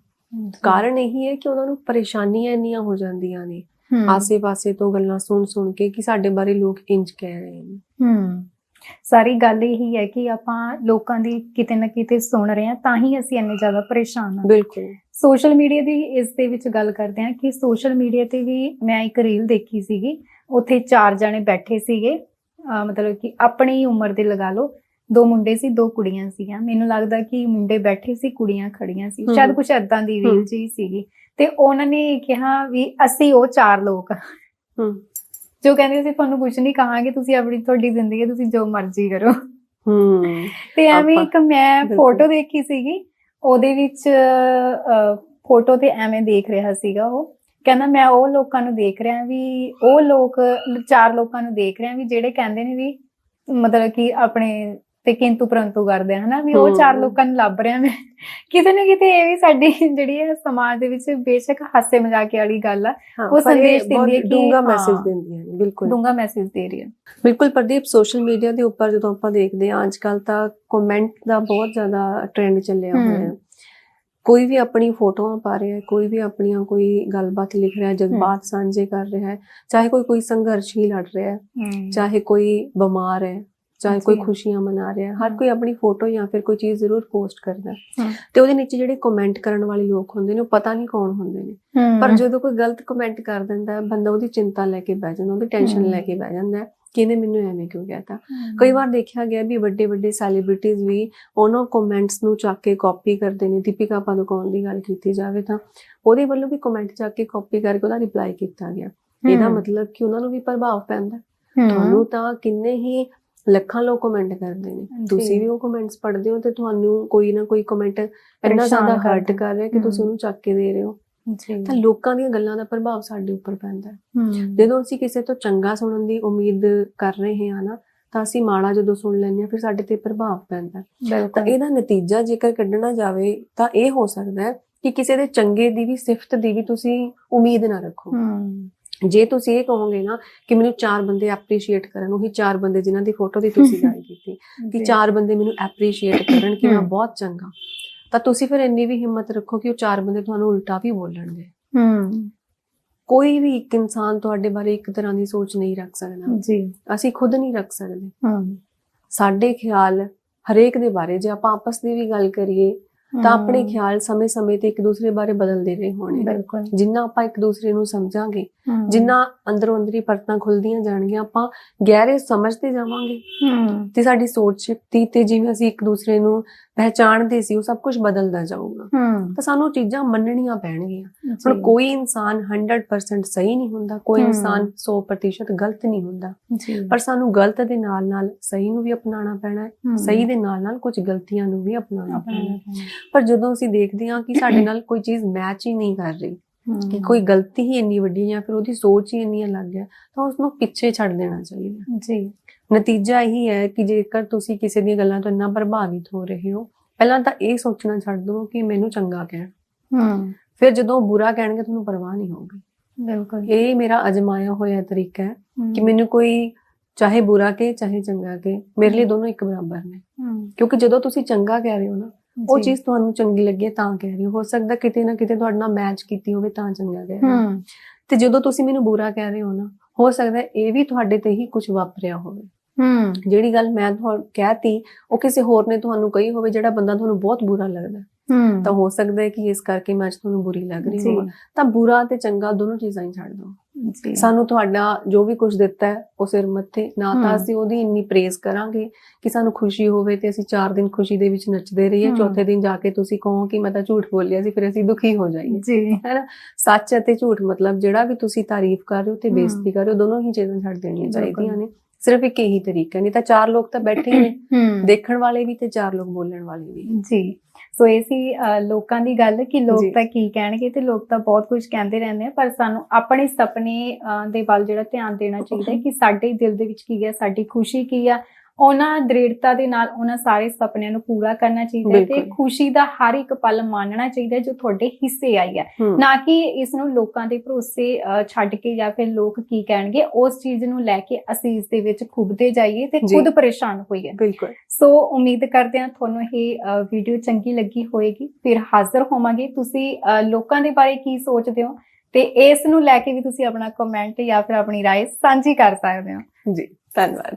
A: ਕਾਰਨ ਇਹੀ ਹੈ ਕਿ ਉਹਨਾਂ ਨੂੰ ਪਰੇਸ਼ਾਨੀਆਂ ਇੰਨੀਆਂ ਹੋ ਜਾਂਦੀਆਂ ਨੇ। ਆਸੇ-ਪਾਸੇ ਤੋਂ ਗੱਲਾਂ ਸੁਣ-ਸੁਣ ਕੇ ਕਿ ਸਾਡੇ ਬਾਰੇ ਲੋਕ ਇੰਜ ਕਹਿ ਰਹੇ ਨੇ।
B: ਹੂੰ ਸਾਰੀ ਗੱਲ ਇਹੀ ਹੈ ਕਿ ਆਪਾਂ ਲੋਕਾਂ ਦੀ ਕਿਤੇ ਨਾ ਕਿਤੇ ਸੁਣ ਰਹੇ ਹਾਂ ਤਾਂ ਹੀ ਅਸੀਂ ਇੰਨੇ ਜ਼ਿਆਦਾ ਪਰੇਸ਼ਾਨ ਹਾਂ।
A: ਬਿਲਕੁਲ।
B: ਸੋਸ਼ਲ ਮੀਡੀਆ ਦੀ ਇਸ ਦੇ ਵਿੱਚ ਗੱਲ ਕਰਦੇ ਹਾਂ ਕਿ ਸੋਸ਼ਲ ਮੀਡੀਆ ਤੇ ਵੀ ਮੈਂ ਇੱਕ ਰੀਲ ਦੇਖੀ ਸੀਗੀ ਉੱਥੇ ਚਾਰ ਜਣੇ ਬੈਠੇ ਸੀਗੇ ਮਤਲਬ ਕਿ ਆਪਣੀ ਉਮਰ ਦੇ ਲਗਾ ਲਓ ਦੋ ਮੁੰਡੇ ਸੀ ਦੋ ਕੁੜੀਆਂ ਸੀਗੀਆਂ ਮੈਨੂੰ ਲੱਗਦਾ ਕਿ ਮੁੰਡੇ ਬੈਠੇ ਸੀ ਕੁੜੀਆਂ ਖੜੀਆਂ ਸੀ। ਸ਼ਾਇਦ ਕੁਝ ਏਦਾਂ ਦੀ ਰੀਲ। ਜੀ ਸੀਗੀ ਤੇ ਉਹਨਾਂ ਨੇ ਕਿਹਾ ਵੀ ਅਸੀਂ ਉਹ ਚਾਰ ਲੋਕ।
A: ਹੂੰ
B: ਜੋ ਕਹਿੰਦੇ ਸੀ ਤੁਹਾਨੂੰ ਕੁਝ ਨਹੀਂ ਕਹਾਂਗੇ ਤੁਸੀਂ ਆਪਣੀ ਤੁਹਾਡੀ ਜ਼ਿੰਦਗੀ ਤੁਸੀਂ ਜੋ ਮਰਜ਼ੀ ਕਰੋ
A: ਹੂੰ
B: ਤੇ ਐਵੇਂ ਇੱਕ ਮੈਂ। ਫੋਟੋ ਦੇਖੀ ਸੀਗੀ ਉਹਦੇ ਵਿੱਚ ਫੋਟੋ ਤੇ ਐਵੇਂ ਦੇਖ ਰਿਹਾ ਸੀਗਾ ਉਹ। ਕਹਿੰਦਾ ਮੈਂ ਉਹ ਲੋਕਾਂ ਨੂੰ ਦੇਖ ਰਿਹਾ ਵੀ, ਉਹ ਲੋਕ, ਚਾਰ ਲੋਕਾਂ ਨੂੰ ਦੇਖ ਰਿਹਾ ਵੀ ਜਿਹੜੇ ਕਹਿੰਦੇ ਨੇ ਵੀ ਮਤਲਬ ਕਿ ਆਪਣੇ ਤੇ ਕਿੰਤੂ ਪਰੰਤੂ ਕਰਦੇ ਆ ਹਨਾ? ਵੀ ਉਹ ਚਾਰ। ਲੋਕਾਂ ਨੂੰ ਲੱਭ ਰਿਹਾ ਮੈਂ। ਕਿਤੇ ਨਾ ਕਿਤੇ ਇਹ ਵੀ ਸਾਡੀ ਜਿਹੜੀ ਹੈ ਸਮਾਜ ਦੇ ਵਿੱਚ ਬੇਸ਼ੱਕ ਹਾਸੇ ਮਜ਼ਾਕੇ ਵਾਲੀ ਗੱਲ ਆ।
A: ਹਾਂ,
B: ਉਹ ਸੰਦੇਸ਼ ਦਿੰਦੀ ਹੈ ਕਿ ਹਾਂ।
A: ਮੈਸੇਜ ਦਿੰਦੀਆਂ ਨੇ ਬਿਲਕੁਲ।
B: ਡੂੰਗਾ ਮੈਸੇਜ ਦੇ ਰਹੀ ਹੈ।
A: ਬਿਲਕੁਲ ਪ੍ਰਦੀਪ ਸੋਸ਼ਲ ਮੀਡੀਆ ਦੇ ਉੱਪਰ ਜਦੋਂ ਆਪਾਂ ਦੇਖਦੇ ਹਾਂ ਅੱਜ ਕੱਲ ਤਾਂ ਕਮੈਂਟ ਦਾ ਬਹੁਤ ਜ਼ਿਆਦਾ ਟ੍ਰੈਂਡ ਚੱਲਿਆ। ਹੋਇਆ ਹੈ। ਕੋਈ ਵੀ ਆਪਣੀ ਫੋਟੋਆਂ ਪਾ ਰਿਹਾ ਹੈ ਕੋਈ ਵੀ ਆਪਣੀਆਂ ਕੋਈ ਗੱਲਬਾਤ ਲਿਖ ਰਿਹਾ ਹੈ ਜਜ਼ਬਾਤ ਸਾਂਝੇ ਕਰ ਰਿਹਾ ਹੈ ਚਾਹੇ ਕੋਈ ਕੋਈ ਸੰਘਰਸ਼ ਹੀ ਲੜ ਰਿਹਾ ਹੈ। ਚਾਹੇ ਕੋਈ ਬਿਮਾਰ ਹੈ ਚਾਹੇ ਕੋਈ। ਖੁਸ਼ੀਆਂ ਮਨਾ ਰਿਹਾ ਹੈ। ਹਰ। ਕੋਈ ਆਪਣੀ ਫੋਟੋ ਜਾਂ ਫਿਰ ਕੋਈ ਚੀਜ਼ ਜ਼ਰੂਰ ਪੋਸਟ ਕਰਦਾ। ਤੇ ਉਹਦੇ ਨੀਚੇ ਜਿਹੜੇ ਕਮੈਂਟ ਕਰਨ ਵਾਲੇ ਲੋਕ ਹੁੰਦੇ ਨੇ ਉਹ ਪਤਾ ਨਹੀਂ ਕੌਣ ਹੁੰਦੇ ਨੇ। ਪਰ ਜਦੋਂ ਕੋਈ ਗਲਤ ਕਮੈਂਟ ਕਰ ਦਿੰਦਾ ਬੰਦਾ ਉਹਦੀ ਚਿੰਤਾ ਲੈ ਕੇ ਬਹਿ ਜਾਂਦਾ ਉਹਦੀ ਟੈਨਸ਼ਨ। ਲੈ ਕੇ ਬਹਿ ਜਾਂਦਾ ਹੈ ਕਿ ਇਹਨੇ ਮੈਨੂੰ ਐਵੇਂ ਕਿਉਂ ਕਹਿਤਾ? ਕਈ ਵਾਰ ਦੇਖਿਆ ਗਿਆ ਵੀ ਵੱਡੇ ਵੱਡੇ ਸੈਲੀਬ੍ਰਿਟੀਜ਼ ਵੀ ਉਹਨਾਂ ਕਮੈਂਟਸ ਨੂੰ ਚੱਕ ਕੇ ਕਾਪੀ ਕਰਦੇ ਨੇ ਦੀਪਿਕਾ ਪਾਦੂਕੋਣ ਦੀ ਗੱਲ ਕੀਤੀ ਜਾਵੇ ਤਾਂ ਉਹਦੇ ਵੱਲੋਂ ਵੀ ਕਮੈਂਟ ਚੱਕ ਕੇ ਕਾਪੀ ਕਰਕੇ ਉਹਦਾ ਰਿਪਲਾਈ ਕੀਤਾ ਗਿਆ। ਇਹਦਾ ਮਤਲਬ ਕਿ ਉਹਨਾਂ ਨੂੰ ਵੀ ਪ੍ਰਭਾਵ ਪੈਂਦਾ। ਤੁਹਾਨੂੰ ਤਾਂ ਕਿੰਨੇ ਹੀ ਲੱਖਾਂ ਲੋਕ ਕਮੈਂਟ ਕਰਦੇ ਨੇ। ਤੁਸੀਂ ਵੀ ਉਹ ਕਮੈਂਟਸ ਪੜ੍ਹਦੇ ਹੋ ਤੇ ਤੁਹਾਨੂੰ ਕੋਈ ਨਾ ਕੋਈ ਕਮੈਂਟ ਇੰਨਾ ਜ਼ਿਆਦਾ ਹਰਟ। ਕਰ ਰਿਹਾ ਕਿ ਤੁਸੀਂ। ਉਹਨੂੰ ਚੱਕ ਕੇ ਦੇ ਰਹੇ ਹੋ
B: ਜੀ
A: ਤਾਂ ਲੋਕਾਂ ਦੀਆਂ ਗੱਲਾਂ ਦਾ ਪ੍ਰਭਾਵ ਸਾਡੇ ਉੱਪਰ ਪੈਂਦਾ ਹੈ ਜਦੋਂ ਅਸੀਂ ਕਿਸੇ ਤੋਂ ਚੰਗਾ ਸੁਣਨ ਦੀ ਉਮੀਦ ਕਰ ਰਹੇ ਹਾਂ ਨਾ ਤਾਂ ਅਸੀਂ ਮਾੜਾ ਜਦੋਂ ਸੁਣ ਲੈਂਦੇ ਹਾਂ ਫਿਰ ਸਾਡੇ ਤੇ ਪ੍ਰਭਾਵ ਪੈਂਦਾ। ਤਾਂ ਇਹਦਾ ਨਤੀਜਾ ਜੇਕਰ ਕੱਢਣਾ ਜਾਵੇ ਤਾਂ ਇਹ ਹੋ ਸਕਦਾ ਹੈ ਕਿ ਕਿਸੇ ਦੇ ਚੰਗੇ ਦੀ ਵੀ ਸਿਫਤ ਦੀ ਵੀ ਤੁਸੀਂ ਉਮੀਦ ਨਾ ਰੱਖੋ ਜੇ ਤੁਸੀਂ ਇਹ ਕਹੋਗੇ ਨਾ ਕਿ ਮੈਨੂੰ ਚਾਰ ਬੰਦੇ ਐਪਰੀਸ਼ੀਏਟ ਕਰਨ ਉਹੀ ਚਾਰ ਬੰਦੇ ਜਿਨ੍ਹਾਂ ਦੀ ਫੋਟੋ ਦੀ ਤੁਸੀਂ ਗੱਲ ਕੀਤੀ ਕਿ। ਚਾਰ ਬੰਦੇ ਮੈਨੂੰ ਐਪਰੀਸ਼ੀਏਟ ਕਰਨ ਕਿ ਮੈਂ। ਬਹੁਤ ਚੰਗਾ ਤਾਂ ਤੁਸੀਂ ਫਿਰ ਇੰਨੀ ਵੀ ਹਿੰਮਤ ਰੱਖੋ ਕਿ ਉਹ ਚਾਰ ਬੰਦੇ ਤੁਹਾਨੂੰ ਉਲਟਾ ਵੀ ਬੋਲਣਗੇ।
B: ਹਮ।
A: ਕੋਈ ਵੀ ਇੱਕ ਇਨਸਾਨ ਤੁਹਾਡੇ ਬਾਰੇ ਇੱਕ ਤਰ੍ਹਾਂ ਦੀ ਸੋਚ ਨਹੀਂ ਰੱਖ ਸਕਦਾ।
B: ਜੀ।
A: ਅਸੀਂ ਖੁਦ ਨਹੀਂ ਰੱਖ ਸਕਦੇ।
B: ਹਮ
A: ਸਾਡੇ ਖਿਆਲ ਹਰੇਕ ਦੇ ਬਾਰੇ ਜੇ ਆਪਾਂ ਆਪਸ ਦੀ ਵੀ ਗੱਲ ਕਰੀਏ ਤਾਂ ਆਪਣੇ ਖਿਆਲ ਸਮੇਂ-ਸਮੇਂ ਤੇ ਇੱਕ ਦੂਸਰੇ ਬਾਰੇ ਬਦਲਦੇ ਰਹੇ ਹੋਣੇ।
B: ਬਿਲਕੁਲ।
A: ਜਿੰਨਾ ਆਪਾਂ ਇੱਕ ਦੂਸਰੇ ਨੂੰ ਸਮਝਾਂਗੇ ਜਿੰਨਾ ਅੰਦਰੋਂ ਅੰਦਰੀ ਪਰਤਾਂ ਖੁੱਲਦੀਆਂ ਜਾਣਗੀਆਂ ਆਪਾਂ ਗਹਿਰੇ ਸਮਝਦੇ ਜਾਵਾਂਗੇ। ਤੇ ਸਾਡੀ ਸੋਚ ਸ਼ਕਤੀ ਤੇ ਜਿਵੇਂ ਅਸੀਂ ਇੱਕ ਦੂਸਰੇ ਨੂੰ ਪਹਿਚਾਣਦੇ ਸੀ ਉਹ ਸਭ ਕੁਝ ਬਦਲਦਾ ਜਾਊਗਾ। ਤਾਂ ਸਾਨੂੰ ਚੀਜ਼ਾਂ ਮੰਨਣੀਆਂ ਪੈਣਗੀਆਂ। ਹੁਣ ਕੋਈ ਇਨਸਾਨ 100% ਸਹੀ ਨਹੀਂ ਹੁੰਦਾ ਕੋਈ। ਇਨਸਾਨ 100% ਗਲਤ ਨਹੀਂ ਹੁੰਦਾ। ਪਰ ਸਾਨੂੰ ਗਲਤ ਦੇ ਨਾਲ ਨਾਲ ਸਹੀ ਨੂੰ ਵੀ ਅਪਣਾਉਣਾ ਪੈਣਾ ਹੈ। ਸਹੀ ਦੇ ਨਾਲ ਨਾਲ ਕੁਝ ਗਲਤੀਆਂ ਨੂੰ ਵੀ ਅਪਣਾਉਣਾ ਪੈਣਾ ਪਰ ਜਦੋਂ ਅਸੀਂ ਦੇਖਦੇ ਹਾਂ ਕਿ ਸਾਡੇ ਨਾਲ ਕੋਈ ਚੀਜ਼ ਮੈਚ ਹੀ ਨਹੀਂ ਕਰ ਰਹੀ ਕਿ ਕੋਈ ਗਲਤੀ ਹੀ ਇੰਨੀ ਵੱਡੀ ਹੈ ਜਾਂ ਫਿਰ ਉਹਦੀ ਸੋਚ ਹੀ ਇੰਨੀ ਅਲੱਗ ਹੈ ਤਾਂ ਉਸ ਨੂੰ ਪਿੱਛੇ ਛੱਡ ਦੇਣਾ ਚਾਹੀਦਾ
B: ਜੀ।
A: ਨਤੀਜਾ ਇਹੀ ਹੈ ਕਿ ਜੇਕਰ ਤੁਸੀਂ ਕਿਸੇ ਦੀਆਂ ਗੱਲਾਂ ਤੋਂ ਇੰਨਾ ਪ੍ਰਭਾਵਿਤ ਹੋ ਰਹੇ ਹੋ ਪਹਿਲਾਂ ਤਾਂ ਇਹ ਸੋਚਣਾ ਛੱਡ ਦਿਓ ਕਿ ਮੈਨੂੰ ਚੰਗਾ ਕਹਿਣ।
B: ਹਮ।
A: ਫਿਰ ਜਦੋਂ ਬੁਰਾ ਕਹਿਣਗੇ ਤੁਹਾਨੂੰ ਪਰਵਾਹ ਨਹੀਂ ਹੋਊਗੀ।
B: ਬਿਲਕੁਲ।
A: ਇਹ ਮੇਰਾ ਅਜਮਾਇਆ ਹੋਇਆ ਤਰੀਕਾ ਹੈ ਕਿ ਮੈਨੂੰ ਕੋਈ ਚਾਹੇ ਬੁਰਾ ਕਹੇ ਚਾਹੇ ਚੰਗਾ ਕਹੇ ਮੇਰੇ ਲਈ ਦੋਨੋਂ ਇੱਕ ਬਰਾਬਰ ਨੇ। ਕਿਉਂਕਿ ਜਦੋਂ ਤੁਸੀਂ ਚੰਗਾ ਕਹਿ ਰਹੇ ਹੋ ਨਾ ਉਹ ਚੀਜ਼ ਤੁਹਾਨੂੰ ਚੰਗੀ ਲੱਗੇ ਤਾਂ ਕਹਿ ਰਹੇ ਹੋ। ਹੋ ਸਕਦਾ ਕਿਤੇ ਨਾ ਕਿਤੇ ਤੁਹਾਡੇ ਨਾਲ ਮੈਚ ਕੀਤੀ ਹੋਵੇ ਤਾਂ ਚੰਗਾ ਕਹਿ ਰਹੇ ਹੋ। ਤੇ ਜਦੋਂ ਤੁਸੀਂ ਮੈਨੂੰ ਬੁਰਾ ਕਹਿ ਰਹੇ ਹੋ ਨਾ ਹੋ ਸਕਦਾ ਹੈ ਇਹ ਵੀ ਤੁਹਾਡੇ ਤੇ ਹੀ ਕੁਝ ਵਾਪਰਿਆ ਹੋਵੇ।
B: ਹਮ
A: ਜਿਹੜੀ ਗੱਲ ਮੈਂ ਤੁਹਾਨੂੰ ਕਹਿਤੀ ਉਹ ਕਿਸੇ ਹੋਰ ਨੇ ਤੁਹਾਨੂੰ ਕਹੀ ਹੋਵੇ ਜਿਹੜਾ ਬੰਦਾ ਤੁਹਾਨੂੰ ਬਹੁਤ ਬੁਰਾ ਲੱਗਦਾ। ਹੈ। ਤਾਂ ਹੋ ਸਕਦਾ ਹੈ ਕਿ ਇਸ ਕਰਕੇ ਮੈਂ ਅੱਜ ਤੁਹਾਨੂੰ ਬੁਰੀ ਲੱਗ ਰਹੀ ਹਾਂ ਤਾਂ ਬੁਰਾ ਤੇ ਚੰਗਾ ਦੋਨੋਂ ਚੀਜ਼ਾਂ ਹੀ ਛੱਡ ਦਿਓ। ਸਾਨੂੰ ਤੁਹਾਡਾ ਜੋ ਵੀ ਕੁਝ ਦਿੱਤਾ ਹੈ ਉਹ ਸਿਰ ਮੱਥੇ ਨਾ ਤਾਂ। ਅਸੀਂ ਉਹਦੀ ਇੰਨੀ ਪ੍ਰੇਜ਼ ਕਰਾਂਗੇ ਕਿ ਸਾਨੂੰ ਖੁਸ਼ੀ ਹੋਵੇ ਤੇ ਅਸੀਂ 4 ਦਿਨ ਖੁਸ਼ੀ ਦੇ ਵਿੱਚ ਨੱਚਦੇ ਰਹੀਏ। ਚੌਥੇ ਦਿਨ ਜਾ ਕੇ ਤੁਸੀਂ ਕਹੋ ਕਿ ਮੈਂ ਤਾਂ ਝੂਠ ਬੋਲਿਆ ਸੀ ਫਿਰ ਅਸੀਂ ਦੁਖੀ ਹੋ ਜਾਈਏ।
B: ਜੀ।
A: ਸੱਚ ਅਤੇ ਝੂਠ ਮਤਲਬ ਜਿਹੜਾ ਵੀ ਤੁਸੀਂ ਤਾਰੀਫ ਕਰ ਰਹੇ ਹੋ ਤੇ। ਬੇਇੱਜ਼ਤੀ ਕਰ ਰਹੇ ਹੋ ਦੋਨੋਂ ਹੀ ਚੀਜ਼ਾਂ ਛੱਡ ਦੇਣੀਆਂ। ਚਾਹੀਦੀਆਂ ਨੇ। ਸਿਰਫ ਇੱਕ ਇਹੀ ਤਰੀਕਾ ਨਹੀਂ ਤਾਂ ਚਾਰ ਲੋਕ ਤਾਂ ਬੈਠੇ ਹੀ ਨੇ।
B: ਹੂੰ
A: ਦੇਖਣ ਵਾਲੇ ਵੀ ਤੇ ਚਾਰ ਲੋਕ ਬੋਲਣ ਵਾਲੇ ਵੀ।
B: ਜੀ। ਸੋ ਇਹ ਸੀ ਲੋਕਾਂ ਦੀ ਗੱਲ ਕਿ ਲੋਕ। ਤਾਂ ਕੀ ਕਹਿਣਗੇ ਤੇ ਲੋਕ ਤਾਂ ਬਹੁਤ ਕੁਝ ਕਹਿੰਦੇ ਰਹਿੰਦੇ ਆ ਪਰ ਸਾਨੂੰ ਆਪਣੇ ਸੁਪਨੇ ਦੇ ਵੱਲ ਜਿਹੜਾ ਧਿਆਨ ਦੇਣਾ ਚਾਹੀਦਾ ਹੈ ਕਿ ਸਾਡੇ ਦਿਲ ਦੇ ਵਿੱਚ ਕੀ ਹੈ ਸਾਡੀ ਖੁਸ਼ੀ ਕੀ ਆ ਉਹਨਾਂ ਦ੍ਰਿੜਤਾ ਦੇ ਨਾਲ ਉਹਨਾਂ ਸਾਰੇ ਸੁਪਨਿਆਂ ਨੂੰ ਪੂਰਾ ਕਰਨਾ ਚਾਹੀਦਾ ਹੈ ਤੇ
A: ਬਿਲਕੁਲ।
B: ਖੁਸ਼ੀ ਦਾ ਹਰ ਇੱਕ ਪਲ ਮਾਣਨਾ ਚਾਹੀਦਾ ਹੈ ਜੋ ਤੁਹਾਡੇ ਹਿੱਸੇ ਆਈ ਹੈ
A: ਹਮ।
B: ਨਾ ਕਿ ਇਸ ਨੂੰ ਲੋਕਾਂ ਦੇ ਭਰੋਸੇ ਅ, ਛੱਡ ਕੇ ਜਾਂ ਫਿਰ ਲੋਕ ਕੀ ਕਹਿਣਗੇ ਉਸ ਚੀਜ਼ ਨੂੰ ਲੈ ਕੇ ਅਸੀਂ ਇਸ ਦੇ ਵਿੱਚ ਖੁੱਬਦੇ ਜਾਈਏ ਤੇ
A: ਜੀ।
B: ਖੁਦ ਪਰੇਸ਼ਾਨ ਹੋਈਏ
A: ਬਿਲਕੁਲ
B: ਸੋ ਉਮੀਦ ਕਰਦੇ ਹਾਂ ਤੁਹਾਨੂੰ ਇਹ ਵੀਡੀਓ ਚੰਗੀ ਲੱਗੀ ਹੋਵੇਗੀ ਫਿਰ ਹਾਜ਼ਰ ਹੋਵਾਂਗੇ ਤੁਸੀਂ ਅ, ਲੋਕਾਂ ਦੇ ਬਾਰੇ ਕੀ ਸੋਚਦੇ ਹੋ ਤੇ ਇਸ ਨੂੰ ਲੈ ਕੇ ਵੀ ਤੁਸੀਂ ਆਪਣਾ ਕਮੈਂਟ ਜਾਂ ਫਿਰ ਆਪਣੀ رائے ਸਾਂਝੀ ਕਰ ਸਕਦੇ ਹੋ
A: ਜੀ ਧੰਨਵਾਦ